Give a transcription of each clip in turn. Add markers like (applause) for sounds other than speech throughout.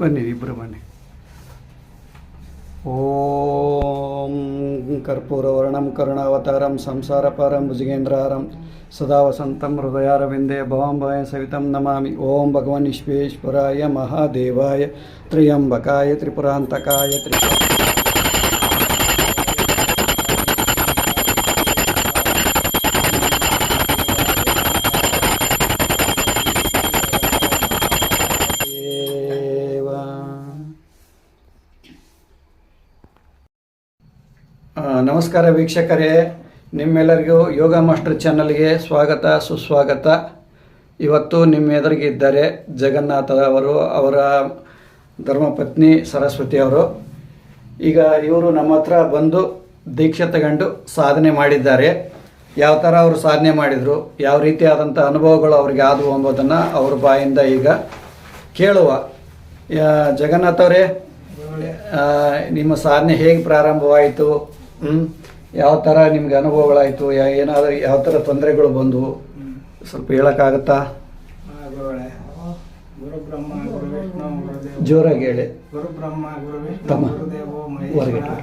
ಬನ್ನಿ ಇಬ್ಬರು ಬನ್ನಿ ಓಂ ಕರ್ಪೂರವರ್ಣಂ ಕರುಣಾವತಾರಂ ಸಂಸಾರಪಾರಂ ಭುಜಗೇಂದ್ರಾರಂ ಸದಾ ವಸಂತಂ ಹೃದಯಾರವಿಂದೇ ಭವಾಂ ಭಯ ಸವಿತಂ ನಮಾಮಿ ಓಂ ಭಗವನ್ ವಿಶ್ವೇಶ್ವರಾಯ ಮಹಾದೇವಾಯ ತ್ರ್ಯಂಬಕಾಯ ತ್ರಿಪುರಾಂತಕಾಯ ತ್ರಿಪುರ ದೇವ ಆ, ನಮಸ್ಕಾರ ವೀಕ್ಷಕರೇ ನಿಮ್ಮೆಲ್ಲರಿಗೂ ಯೋಗ ಮಾಸ್ಟರ್ ಚಾನಲ್ಗೆ ಸ್ವಾಗತ, ಸುಸ್ವಾಗತ. ಇವತ್ತು ನಿಮ್ಮ ಎದುರಿಗೆ ಇದ್ದಾರೆ ಜಗನ್ನಾಥ ಅವರು, ಅವರ ಧರ್ಮಪತ್ನಿ ಸರಸ್ವತಿ ಅವರು. ಈಗ ಇವರು ನಮ್ಮ ಹತ್ರ ಬಂದು ದೀಕ್ಷೆ ತಗೊಂಡು ಸಾಧನೆ ಮಾಡಿದ್ದಾರೆ. ಯಾವ ಥರ ಅವರು ಸಾಧನೆ ಮಾಡಿದರು, ಯಾವ ರೀತಿಯಾದಂಥ ಅನುಭವಗಳು ಅವ್ರಿಗೆ ಆದವು ಎಂಬುದನ್ನು ಅವ್ರ ಬಾಯಿಂದ ಈಗ ಕೇಳುವ. ಜಗನ್ನಾಥ ಅವರೇ ನಿಮ್ಮ ಸಾಧನೆ ಹೇಗೆ ಪ್ರಾರಂಭವಾಯಿತು? ಯಾವ ಥರ ನಿಮ್ಗೆ ಅನುಭವಗಳಾಯಿತು ಯಾ ಏನಾದರೂ ಯಾವ ಥರ ತೊಂದರೆಗಳು ಬಂದವು ಸ್ವಲ್ಪ ಹೇಳೋಕ್ಕಾಗತ್ತಾ ಗುರುಗಳೇ ಗುರು ವಿಷ್ಣು ಗುರುದೇವ ಜೋರಾಗಿ ಹೇಳಿ ಗುರುಬ್ರಹ್ಮ ಗುರು ವಿಷ್ಣು ತಮ್ಮ. ಗುರುದೇವೋ ಹೊರಗೆ ಮಹೇಶ್ವರ.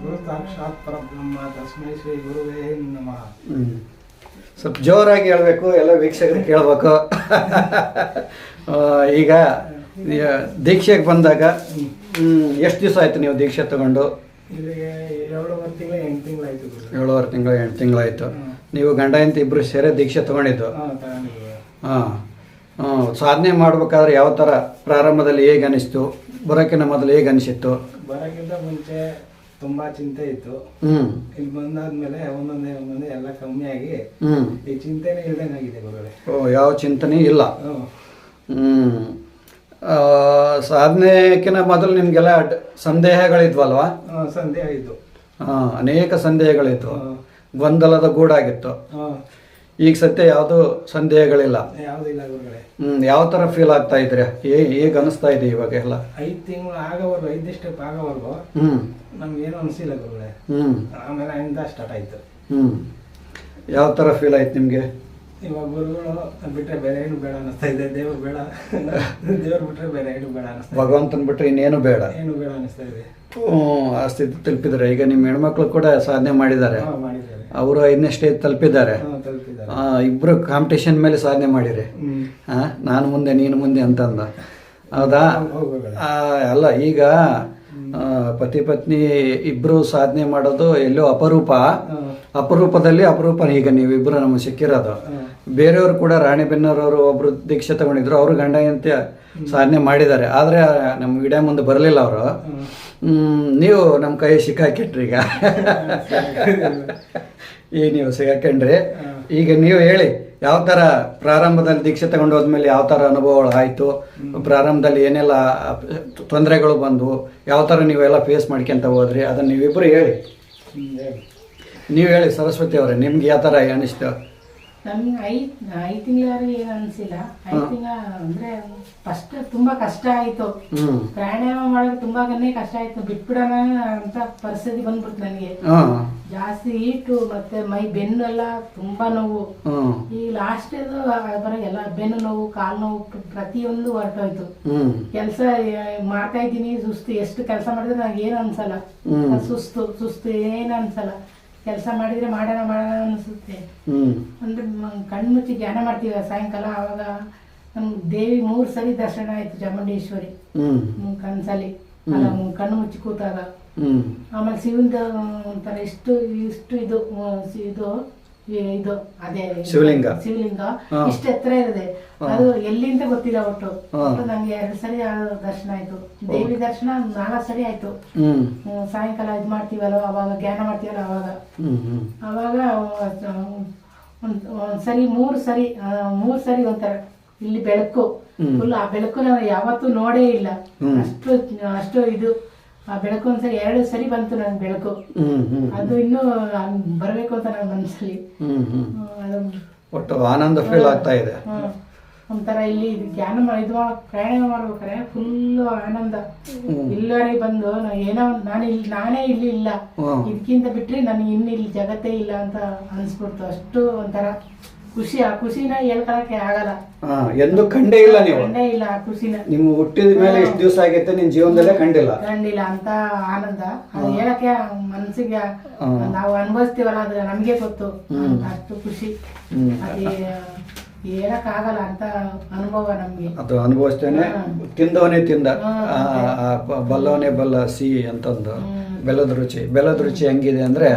ಗುರು ಸಾಕ್ಷಾತ್ ಪರಬ್ರಹ್ಮ ತಸ್ಮೈ ಶ್ರೀ ಗುರುವೇ ನಮಃ ಹ್ಮ್. ಸ್ವಲ್ಪ ಜೋರಾಗಿ ಹೇಳಬೇಕು ಎಲ್ಲ ವೀಕ್ಷಕರು ಕೇಳಬೇಕು (laughs) ಈಗ ದೀಕ್ಷೆಗೆ ಬಂದಾಗ ಎಷ್ಟು ದಿವಸ ಆಯ್ತು ನೀವು ದೀಕ್ಷೆ ತಗೊಂಡು ಇಲ್ಲಿಗೆ ಏಳುವರೆ ತಿಂಗಳು ಎಂಟು ತಿಂಗಳಾಯ್ತು ಏಳುವರೆ ತಿಂಗಳು ಎಂಟು ತಿಂಗಳಾಯಿತು. ನೀವು ಗಂಡ ಹೆಂಡತಿ ಇಬ್ಬರು ಸೇರೆ ದೀಕ್ಷೆ ತಗೊಂಡಿದ್ದು. ಹಾಂ ಸಾಧನೆ ಮಾಡ್ಬೇಕಾದ್ರೆ ಯಾವ ಥರ ಪ್ರಾರಂಭದಲ್ಲಿ ಹೇಗೆ ಅನಿಸ್ತು? ಬರೋಕ್ಕಿಂತ ಮೊದಲು ಹೇಗೆ ಅನಿಸಿತ್ತು? ಬರೋಕ್ಕಿಂತ ಮುಂಚೆ ತುಂಬಾ ಚಿಂತೆ ಇತ್ತು. ಹ್ಮ್. ಇಲ್ಲಿ ಬಂದಾದ್ಮೇಲೆ ಒಂದೊಂದೇ ಒಂದೊಂದೇ ಎಲ್ಲ ಕಮ್ಮಿ ಆಗಿ ಹ್ಮ್. ಈ ಚಿಂತೆನೇ ಇಲ್ದಂಗೆ ಆಗಿದೆ ಗುರುಗಳೇ. ಓ ಯಾವ ಚಿಂತನೆ ಇಲ್ಲ. ಹ್ಞೂ ಹ್ಞೂ ಸಾಧನೆಕ್ಕಿಂತ ಮೊದಲು ನಿಮಗೆಲ್ಲ ಸಂದೇಹಗಳಿದ್ವಲ್ವ? ಸಂದೇಹ ಇದ್ದು. ಹಾಂ ಅನೇಕ ಸಂದೇಹಗಳಿತ್ತು. ಗೊಂದಲದ ಗೂಡಾಗಿತ್ತು. ಈಗ ಸತ್ಯ ಯಾವುದು ಸಂದೇಹಗಳಿಲ್ಲ. ಯಾವುದಿಲ್ಲ ಗುರುಗಳೇ. ಹ್ಞೂ ಯಾವ ತರ ಫೀಲ್ ಆಗ್ತಾ ಇದ್ರೆ ಹೇಗ್ ಹೇಗೆ ಅನಿಸ್ತಾ ಇದೆ ಇವಾಗ ಎಲ್ಲ ಐದು ತಿಂಗಳು ಆಗೋವರೆಗೂ ಐದು ಸ್ಟೆಪ್ ಆಗೋವರೆಗೂ ನಮ್ಗೆ ಏನು ಅನಿಸಿಲ್ಲ ಗುರುಗಳೇ. ಹ್ಮ್. ಆಮೇಲೆ ಇಂದ ಸ್ಟಾರ್ಟ್ ಆಯ್ತು. ಹ್ಮ್. ಯಾವ ತರ ಫೀಲ್ ಆಯ್ತು ನಿಮಗೆ? ಇವಾಗ ಗುರುಗಳು ಬಿಟ್ರೆ ಬೇರೆ ಏನು ಬೇಡ ಅನಿಸ್ತಾ ಇದೆ. ದೇವ್ರು ಬೇಡ. (laughs) ದೇವ್ರು ಬಿಟ್ರೆ ಬೇರೆ ಏನು ಬೇಡ ಅನಿಸ್ತಾ ಭಗವಂತನ ಬಿಟ್ಟರೆ ಇನ್ನೇನು ಬೇಡ? ಏನು ಬೇಡ ಅನಿಸ್ತಾ ಇದೆ. ಹ್ಞೂ ಆ ಸ್ಥಿತಿ ತಲುಪಿದ್ದಾರೆ. ಈಗ ನಿಮ್ಮ ಹೆಣ್ಮಕ್ಳು ಕೂಡ ಸಾಧನೆ ಮಾಡಿದ್ದಾರೆ. ಅವರು ಐದನೇ ಸ್ಟೇಜ್ ತಲುಪಿದ್ದಾರೆ. ಇಬ್ಬರು ಕಾಂಪಿಟೇಷನ್ ಮೇಲೆ ಸಾಧನೆ ಮಾಡಿರಿ. ನಾನು ಮುಂದೆ ನೀನು ಮುಂದೆ ಅಂತಂದ. ಹೌದಾ? ಅಲ್ಲ ಈಗ ಪತಿ ಪತ್ನಿ ಇಬ್ರು ಸಾಧನೆ ಮಾಡೋದು ಎಲ್ಲೋ ಅಪರೂಪ. ಅಪರೂಪದಲ್ಲಿ ಅಪರೂಪ ಈಗ ನೀವಿಬ್ರು ನಮಗೆ ಸಿಕ್ಕಿರೋದು ಬೇರೆಯವರು ಕೂಡ ರಾಣಿಬೆನ್ನೂರವರು ಒಬ್ರು ದೀಕ್ಷೆ ತಗೊಂಡಿದ್ರು ಅವರು ಗಂಡ ಅಂತ ಸಾಧನೆ ಮಾಡಿದ್ದಾರೆ. ಆದರೆ ನಮ್ಮ ಗಿಡ ಮುಂದೆ ಬರಲಿಲ್ಲ ಅವರು. ನೀವು ನಮ್ಮ ಕೈ ಸಿಕ್ಕಾಕಿಟ್ರಿ ಈಗ. ಈಗ ನೀವು ಸಿಗಾಕೊಂಡ್ರಿ ಈಗ ನೀವು ಹೇಳಿ ಯಾವ ಥರ ಪ್ರಾರಂಭದಲ್ಲಿ ದೀಕ್ಷೆ ತಗೊಂಡು ಹೋದ್ಮೇಲೆ ಯಾವ ಥರ ಅನುಭವಗಳು ಆಯಿತು? ಪ್ರಾರಂಭದಲ್ಲಿ ಏನೆಲ್ಲ ತೊಂದರೆಗಳು ಬಂದವು ಯಾವ ಥರ ನೀವೆಲ್ಲ ಫೇಸ್ ಮಾಡ್ಕೊಂತ ಹೋದ್ರಿ? ಅದನ್ನು ನೀವಿಬ್ಬರು ಹೇಳಿ. ನೀವು ಹೇಳಿ ಸರಸ್ವತಿ ಅವರೇ ನಿಮ್ಗೆ ಯಾವ ತರ ಅನಿಸ್ತು? ನಮ್ಗೆ ಐದು ಐದ್ ತಿಂಗಳವರೆಗೆ ಏನು ಅನ್ಸಿಲ್ಲ. ಐದ್ ತಿಂಗಳ ಅಂದ್ರೆ ಫಸ್ಟ್ ತುಂಬಾ ಕಷ್ಟ ಆಯ್ತು. ಪ್ರಾಣಾಯಾಮ ಮಾಡೋಕೆ ತುಂಬಾನೇ ಕಷ್ಟ ಆಯ್ತು. ಬಿಟ್ಬಿಡೋಣ ಅಂತ ಪರಿಸ್ಥಿತಿ ಬಂದ್ಬಿಡ್ತು ನನಗೆ. ಹಾಂ. ಜಾಸ್ತಿ ಹೀಟು ಮತ್ತೆ ಮೈ ಬೆನ್ನು ಎಲ್ಲ ತುಂಬಾ ನೋವು. ಈ ಲಾಸ್ಟ್ ಬರ ಎಲ್ಲ ಬೆನ್ನು ನೋವು ಕಾಲು ನೋವು ಪ್ರ- ಪ್ರತಿಯೊಂದು ಹೊರಟೋಯ್ತು. ಕೆಲಸ ಮಾಡ್ತಾ ಇದ್ದೀನಿ ಸುಸ್ತು. ಎಷ್ಟು ಕೆಲಸ ಮಾಡಿದ್ರೆ ನನಗೆ ಏನು ಅನ್ಸಲ್ಲ. ಹ್ಮ್. ಸುಸ್ತು ಸುಸ್ತು ಏನು ಅನ್ಸಲ್ಲ. ಕೆಲಸ ಮಾಡಿದ್ರೆ ಮಾಡೋಣ ಮಾಡೋಣ ಅನಿಸುತ್ತೆ ಅಂದ್ರೆ ಕಣ್ಣು ಮುಚ್ಚಿ ಧ್ಯಾನ ಮಾಡ್ತೀವಿ ಸಾಯಂಕಾಲ ಆವಾಗ ನಮ್ ದೇವಿ ಮೂರ್ ಸರಿ ದರ್ಶನ ಆಯ್ತು ಚಾಮುಂಡೇಶ್ವರಿ ಕನ್ಸಲಿ ಕನ್ಸಲ್ಲಿ ಅಲ್ಲ ಕಣ್ಣು ಮುಚ್ಚಿ ಕೂತಾಗ. ಆಮೇಲೆ ಶಿವಂದ ಒಂಥರ ಇಷ್ಟು ಇಷ್ಟು ಇದು ಇದು ಇದು ಅದೇ ಶಿವಲಿಂಗ. ಶಿವಲಿಂಗ. ಇಷ್ಟ ಎತ್ತರ ಇದೆ ಹಾ. ಅದು ಎಲ್ಲಿಂದ ಗೊತ್ತಿಲ್ಲ ಒಟ್ಟು. ನಂಗೆ ಎರಡು ಸರಿ ದರ್ಶನ ಆಯ್ತು. ದೇವಿ ದರ್ಶನ ನಾಲ್ಕು ಸರಿ ಆಯ್ತು. ಸಾಯಂಕಾಲ ಇದು ಮಾಡ್ತೀವಲ್ಲ ಅವಾಗ ಧ್ಯಾನ ಮಾಡ್ತೀವಲ್ಲ ಅವಾಗ? ಅವಾಗ ಒಂದ್ ಸರಿ ಮೂರು ಸರಿ ಮೂರು ಸರಿ ಒಂಥರ. ಇಲ್ಲಿ ಬೆಳಕು. ಫುಲ್ ಆ ಬೆಳಕು ನಾವು ಯಾವತ್ತೂ ನೋಡೇ ಇಲ್ಲ. ಅಷ್ಟು ಅಷ್ಟು ಇದು. ಆ ಬೆಳಕು ಒಂದ್ಸರಿ ಎರಡು ಸರಿ ಬಂತು ನನ್ ಬೆಳಕು. ಅದು ಇನ್ನೂ ಬರಬೇಕು ಅಂತ ನನ್ ಮನಸ್ಸಲ್ಲಿ ಒಟ್ಟು ಆನಂದ ಫೀಲ್ ಆಗ್ತಾ ಇದೆ. ಒಂಥರ ಇಲ್ಲಿ ಧ್ಯಾನ ಇದು ಪ್ರಯಾಣ ಮಾಡ್ಬೇಕಾರೆ ಫುಲ್ ಆನಂದ. ಇಲ್ಲಿವರೆಗೆ ಬಂದು ನಾ ಏನೋ ನಾನು ಇಲ್ಲಿ ನಾನೇ ಇಲ್ಲಿ ಇಲ್ಲ. ಇದಕ್ಕಿಂತ ಬಿಟ್ರೆ ನನಗೆ ಇನ್ನು ಇಲ್ಲಿ ಜಗತ್ತೇ ಇಲ್ಲ ಅಂತ ಅನ್ಸ್ಬಿಡ್ತು. ಅಷ್ಟು ಒಂಥರ ಖುಷಿ ಆ ಖುಷಿನ ಹೇಳ್ಕೊಳಕ್ಕೆ ಆಗಲ್ಲ. ಹಾ ಎಂದು ಕಂಡೇ ಇಲ್ಲ ನೀವು. ಕಂಡೇ ಇಲ್ಲ ಆ ಖುಷಿನ. ನೀವು ಹುಟ್ಟಿದ ಮೇಲೆ ಇಷ್ಟು ದಿವಸ ಆಗೈತೆ ನಿನ್ ಜೀವನದಲ್ಲೇ ಕಂಡಿಲ್ಲ. ಕಂಡಿಲ್ಲ ಅಂತ ಆನಂದ. ಅದು ಹೇಳಕ್ಕೆ ಮನ್ಸಿಗೆ. ನಾವು ಅನುಭವಿಸ್ತೀವಲ್ಲ ಅದು ನಮ್ಗೆ ಗೊತ್ತು. ಅಷ್ಟು ಖುಷಿ. ಅದೇ ಹೇಳಕ್ ಆಗಲ್ಲ ಅಂತ ಅನುಭವ ನಮ್ಗೆ. ಅದು ಅನುಭವಿಸ್ತೇನೆ ತಿಂದವನೇ ತಿಂದ. ಬಲ್ಲವನೇ ಬಲ್ಲ ಸಿಹಿ ಅಂತಂದು. ಬೆಲ್ಲದ ರುಚಿ. ಬೆಲ್ಲದ ರುಚಿ ಹೆಂಗಿದೆ ಅಂದ್ರೆ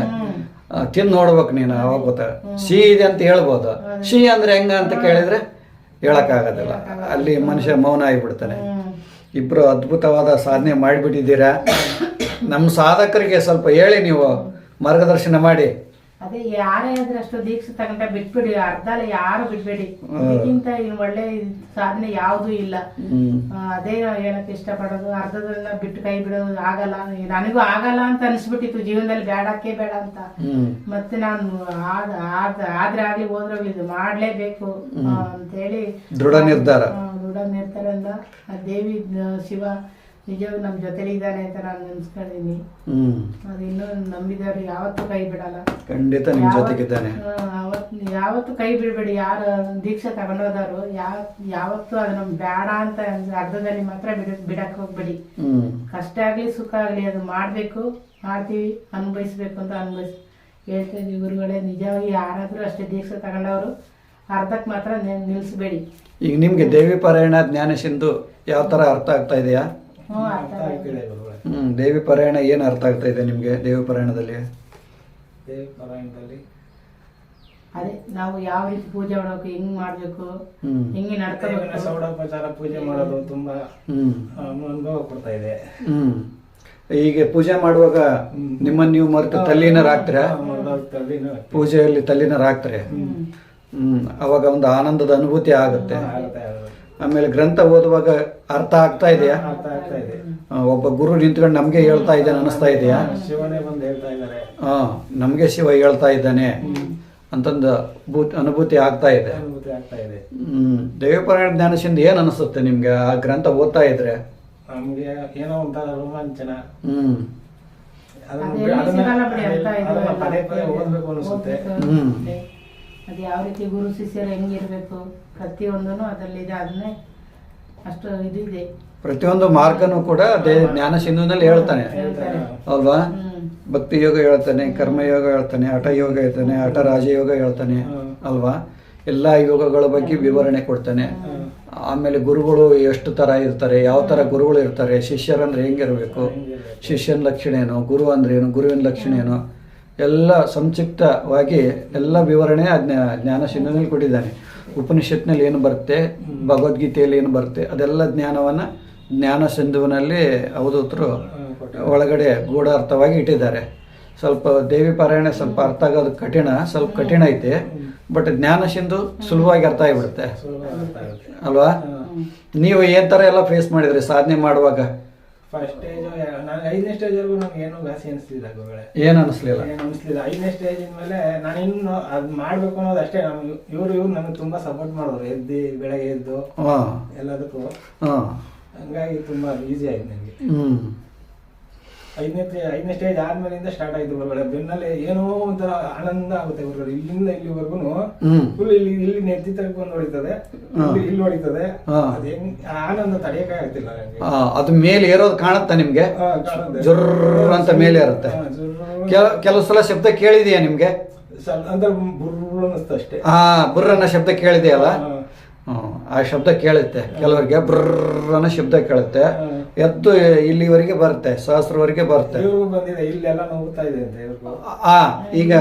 ತಿಂದ್ ನೋಡ್ಬೇಕು ನೀನು, ಅವಾಗ ಗೊತ್ತ? ಸಿಹಿ ಇದೆ ಅಂತ ಹೇಳ್ಬೋದು. ಸಿಹಿ ಅಂದ್ರೆ ಹೆಂಗ ಅಂತ ಕೇಳಿದ್ರೆ ಹೇಳಕ್ಕಾಗೋದಿಲ್ಲ. ಅಲ್ಲಿ ಮನುಷ್ಯ ಮೌನ ಆಗಿಬಿಡ್ತಾನೆ. ಇಬ್ಬರು ಅದ್ಭುತವಾದ ಸಾಧನೆ ಮಾಡಿಬಿಟ್ಟಿದ್ದೀರಾ? ನಮ್ಮ ಸಾಧಕರಿಗೆ ಸ್ವಲ್ಪ ಹೇಳಿ ನೀವು ಮಾರ್ಗದರ್ಶನ ಮಾಡಿ. ಅದೇ ಯಾರೇ ಆದ್ರೆ ಅಷ್ಟು ದೀಕ್ಷೆ ತಗೊಂಡ ಬಿಟ್ಬಿಡಿ ಅರ್ಧಲ್ಲ ಯಾರು ಬಿಡ್ಬೇಡಿ. ಇದಕ್ಕಿಂತ ಒಳ್ಳೆ ಸಾಧನೆ ಯಾವ್ದು ಇಲ್ಲ. ಅದೇ ಹೇಳಕ್ ಇಷ್ಟಪಡೋದು ಅರ್ಧದಲ್ಲ ಬಿಟ್ಟು ಕೈ ಬಿಡೋದು ಆಗಲ್ಲ. ನನಗೂ ಆಗಲ್ಲ ಅಂತ ಅನ್ಸ್ಬಿಟ್ಟಿತ್ತು ಜೀವನದಲ್ಲಿ ಬೇಡಕ್ಕೆ ಬೇಡ ಅಂತ. ಮತ್ತೆ ನಾನು ಆದ ಆದ ಆದ್ರೆ ಆಗ್ಲಿ ಹೋದ್ರಾಗ್ಲಿ ಇದು ಮಾಡ್ಲೇಬೇಕು ಅಂತ ಹೇಳಿ ದೃಢ ನಿರ್ಧಾರ. ದೃಢ ನಿರ್ಧಾರದಿಂದ ಆ ದೇವಿ ಶಿವ ನಿಜವಾಗ್ ನಮ್ಮ ಜೊತೆಲಿ ಇದ್ದಾನೆ ಅಂತ ನಾನು ನೆನ್ಸ್ಕೊಂಡಿದೀನಿ ಹ್ಮ್. ಅದು ಇನ್ನೂ ನಂಬಿದವ್ರು ಯಾವತ್ತೂ ಕೈ ಬಿಡಲ್ಲ. ಖಂಡಿತ ನಿಮ್ಮ ಜೊತೆಗಿದ್ದಾನೆ. ಯಾವತ್- ಆ, ಅವತ್ ಯಾವತ್ತು ಕೈ ಬಿಡಬೇಡಿ ಯಾರು ದೀಕ್ಷೆ ತಗೊಂಡೋದವರು ಯಾವ ಯಾವತ್ತು ಅದನ್ನ ಬೇಡ ಅಂತ ಅರ್ಧದಲ್ಲಿ ಮಾತ್ರ ಬಿಡ ಬಿಡಕ್ ಹೋಗ್ಬೇಡಿ. ಹ್ಮ್. ಕಷ್ಟ ಆಗ್ಲಿ ಸುಖ ಆಗ್ಲಿ ಅದು ಮಾಡ್ಬೇಕು ಮಾಡ್ತೀವಿ ಅನುಭವಿಸ್ಬೇಕು ಅಂತ ಅನುಭವಿಸ್ ಹೇಳ್ತಾ ಇದೀವಿ ಗುರುಗಳೇ ನಿಜವಾಗಿ ಯಾರಾದ್ರೂ ಅಷ್ಟೇ ದೀಕ್ಷೆ ತಗೊಂಡವರು ಅರ್ಧಕ್ಕೆ ಮಾತ್ರ ನೆ- ನಿಲ್ಸ್ಬೇಡಿ. ಈಗ ನಿಮ್ಗೆ ದೇವಿ ಪಾರಾಯಣ ಜ್ಞಾನ ಸಿಂಧು ಯಾವ ತರ ಅರ್ಥ ಆಗ್ತಾ ಇದೆಯಾ? ಹ್ಮ್ ದೇವಿ ಪಾರಾಯಣ ಏನ್ ಅರ್ಥ ಆಗ್ತಾ ಇದೆ ನಿಮ್ಗೆ ದೇವಿ ಪಾರಾಯಣದಲ್ಲಿ? ದೇವಿ ಪರಾಯಣದಲ್ಲಿ ಅದೇ ನಾವು ಯಾವ ರೀತಿ ಪೂಜೆ ಮಾಡಬೇಕು ಹೆಂಗ್ ಮಾಡ್ಬೇಕು ಹ್ಮ್. ಹೆಂಗೆ ನಡ್ಕೋಬೇಕು? ಸೌಡೋಪಚಾರ ಪೂಜೆ ಮಾಡೋದು ತುಂಬಾ ಅನುಭವ ಕೊಡ್ತಾ ಇದೆ. ಹ್ಮ್. ಈಗ ಪೂಜೆ ಮಾಡುವಾಗ. ನಿಮ್ಮನ್ನ ನೀವು ಮರೆತು ತಲ್ಲೀನರಾಗ್ತೀರಾ? ಆ, ಪೂಜೆಯಲ್ಲಿ ತಲ್ಲೀನರಾಗ್ತಾರೆ. ಹ್ಮ್. ಹ್ಮ್. ಅವಾಗ ಒಂದು ಆನಂದದ ಅನುಭೂತಿ ಆಗುತ್ತೆ. ಆಮೇಲೆ ಗ್ರಂಥ ಓದುವಾಗ ಅರ್ಥ ಆಗ್ತಾ ಇದೆಯಾ? ಅರ್ಥ ಆಗ್ತಾ ಇದೆ. ಒಬ್ಬ ಗುರು ನಿಂತ್ಕೊಂಡು ನಮ್ಗೆ ಹೇಳ್ತಾ ಇದ್ದಾನೆ ಅನಿಸ್ತಾ ಇದೆಯಾ? ಶಿವನೇ ಬಂದು ಹೇಳ್ತಾ ಇದ್ದಾರೆ. ಹಾ ನಮ್ಗೆ ಶಿವ ಹೇಳ್ತಾ ಇದ್ದಾನೆ ಅಂತಂದು ಭೂತ್ ಅನುಭೂತಿ ಆಗ್ತಾ ಇದೆ. ಅನುಭೂತಿ ಆಗ್ತಾ ಇದೆ. ಹ್ಮ್ ದೇವಪರಾಯಣ ಜ್ಞಾನಸಿಂದ ಏನ್ ಅನಿಸುತ್ತೆ ನಿಮ್ಗೆ ಆ ಗ್ರಂಥ ಓದ್ತಾ ಇದ್ರೆ? ನಮಗೆ ಏನೋ ಒಂಥರ ರೋಮಾಂಚನ. ಹ್ಮ್. ಅದನ್ನ ಅದನ್ನ-. ಪದೇ ಪದೇ ಓದ್ಬೇಕು ಅನಿಸುತ್ತೆ ಹ್ಮ್. ಅದು ಯಾವ ರೀತಿ ಗುರು ಶಿಷ್ಯರು ಹೆಂಗಿರ್ಬೇಕು ಪ್ರತಿಯೊಂದೂ ಅದರಲ್ಲಿದೆ ಅದನ್ನೇ ಅಷ್ಟು ಇದು ಇದೆ. ಪ್ರತಿಯೊಂದು ಮಾರ್ಗನೂ ಕೂಡ ಅದೇ ಜ್ಞಾನ ಸಿಂಧುನಲ್ಲಿ ಹೇಳ್ತಾನೆ. ಅಲ್ವಾ? ಭಕ್ತಿ ಯೋಗ ಹೇಳ್ತಾನೆ ಕರ್ಮಯೋಗ ಹೇಳ್ತಾನೆ ಹಠ ಯೋಗ ಹೇಳ್ತಾನೆ ಹಠ ರಾಜಯೋಗ ಹೇಳ್ತಾನೆ. ಅಲ್ವಾ? ಎಲ್ಲಾ ಯೋಗಗಳ ಬಗ್ಗೆ ವಿವರಣೆ ಕೊಡ್ತಾನೆ. ಆಮೇಲೆ ಗುರುಗಳು ಎಷ್ಟು ತರ ಇರ್ತಾರೆ ಯಾವ ತರ ಗುರುಗಳು ಇರ್ತಾರೆ ಶಿಷ್ಯರಂದ್ರೆ ಹೆಂಗಿರ್ಬೇಕು. ಶಿಷ್ಯನ ಲಕ್ಷಣ ಏನು ಗುರು ಅಂದ್ರೆ ಏನು ಗುರುವಿನ ಲಕ್ಷಣ ಏನು ಎಲ್ಲ ಸಂಕ್ಷಿಪ್ತವಾಗಿ ಎಲ್ಲ ವಿವರಣೆ ಜ್ಞಾ ಜ್ಞಾನ ಸಿಂಧುನಲ್ಲಿ ಕೊಟ್ಟಿದ್ದಾನೆ. ಉಪನಿಷತ್ನಲ್ಲಿ ಏನು ಬರುತ್ತೆ? ಭಗವದ್ಗೀತೆಯಲ್ಲಿ ಏನು ಬರುತ್ತೆ? ಅದೆಲ್ಲ ಜ್ಞಾನವನ್ನು ಜ್ಞಾನ ಸಿಂಧುವಿನಲ್ಲಿ ಅವಧೂತರು. ಒಳಗಡೆ ಗೂಢಾರ್ಥವಾಗಿ ಇಟ್ಟಿದ್ದಾರೆ. ಸ್ವಲ್ಪ ದೇವಿ ಪಾರಾಯಣ ಸ್ವಲ್ಪ ಅರ್ಥ ಆಗೋದು ಕಠಿಣ ಸ್ವಲ್ಪ ಕಠಿಣ ಐತೆ. ಬಟ್ ಜ್ಞಾನ ಸಿಂಧು ಸುಲಭವಾಗಿ ಅರ್ಥ ಆಗಿಬಿಡುತ್ತೆ. ಅಲ್ವಾ? ನೀವು ಏನ್ ತರ ಎಲ್ಲ ಫೇಸ್ ಮಾಡಿದ್ರಿ ಸಾಧನೆ ಮಾಡುವಾಗ? ಫಸ್ಟ್ ಸ್ಟೇಜ್ ನಾನು ಐದನೇ ಸ್ಟೇಜ್ ವರೆಗೂ ನನಗೆ ಏನು ಘಾಸಿ ಅನಿಸ್ಲಿಲ್ಲ ಗುರುಗಳೇ. ಏನ್ ಅನಿಸ್ಲಿಲ್ಲ? ಏನು ಅನಿಸ್ಲಿಲ್ಲ. ಐದನೇ ಸ್ಟೇಜ್ ಮೇಲೆ ನಾನು ಇನ್ನು ಅದು ಮಾಡ್ಬೇಕು ಅನ್ನೋದು ಅಷ್ಟೇ. ನಮ್ ಇವ್ರು ಇವ್ರು ನನಗೆ ತುಂಬಾ ಸಪೋರ್ಟ್ ಮಾಡೋರು. ಎದ್ದು ಬೆಳಗ್ಗೆ ಎದ್ದು ಹಾ. ಎಲ್ಲದಕ್ಕೂ. ಹಂಗಾಗಿ ತುಂಬಾ ಈಸಿ ಆಯ್ತು ನನಗೆ ಹ್ಮ್. ಐದನೇ ಐದನೇ ಸ್ಟೇಜ್ ಆದ್ಮೇಲಿಂದ ಸ್ಟಾರ್ಟ್ ಆಯ್ತು ಹೊರಗಡೆ ಬೆನ್ನಲ್ಲಿ ಏನೋ ಒಂಥರ ಆನಂದ ಆಗುತ್ತೆ ಹೊರಗಡೆ ಇಲ್ಲಿಂದ ಇಲ್ಲಿವರೆಗೂ ಫುಲ್ ಇಲ್ಲಿ ಇಲ್ಲಿ ನೆತ್ತಿ ತಗೊಂಡು ಹೊಡಿತದೆ. ಇಲ್ಲಿ ಇಲ್ಲಿ ಹೊಡಿತದೆ. ಅದ್ ಆ ಆನಂದ ತಡೆಯಕ್ಕೆ ಆಗ್ತಿಲ್ಲ ಅದು ಮೇಲೆ ಏರೋದು ಕಾಣುತ್ತಾ ನಿಮ್ಗೆ? ಜೊರ್ರ್ ಅಂತ ಮೇಲೆ ಇರುತ್ತೆ. ಕೆಲ ಕೆಲವು ಸಲ ಶಬ್ದ ಕೇಳಿದೆಯಾ ನಿಮ್ಗೆ? ಅಂದ್ರೆ ಬುರ್ರ್ ಅಷ್ಟೇ. ಹಾ ಬುರ್ರ್ ಅನ್ನೋ ಶಬ್ದ ಕೇಳಿದೆಯಲ್ಲ. ಆ ಶಬ್ದ ಕೇಳುತ್ತೆ. ಕೆಲವರಿಗೆ ಬ್ರರ್ ಅನ್ನೋ ಶಬ್ದ ಕೇಳುತ್ತೆ. ಹಾ. ಎದ್ದು ಇಲ್ಲಿವರೆಗೆ ಬರುತ್ತೆ ಸಹಸ್ರವರೆಗೆ ಬರುತ್ತೆ. ಇವ್ರಿಗೂ ಬಂದಿದೆ ಇಲ್ಲೆಲ್ಲ ಇದೆ ಅಂತ ಇವ್ರಿಗೂ ಆ ಈಗ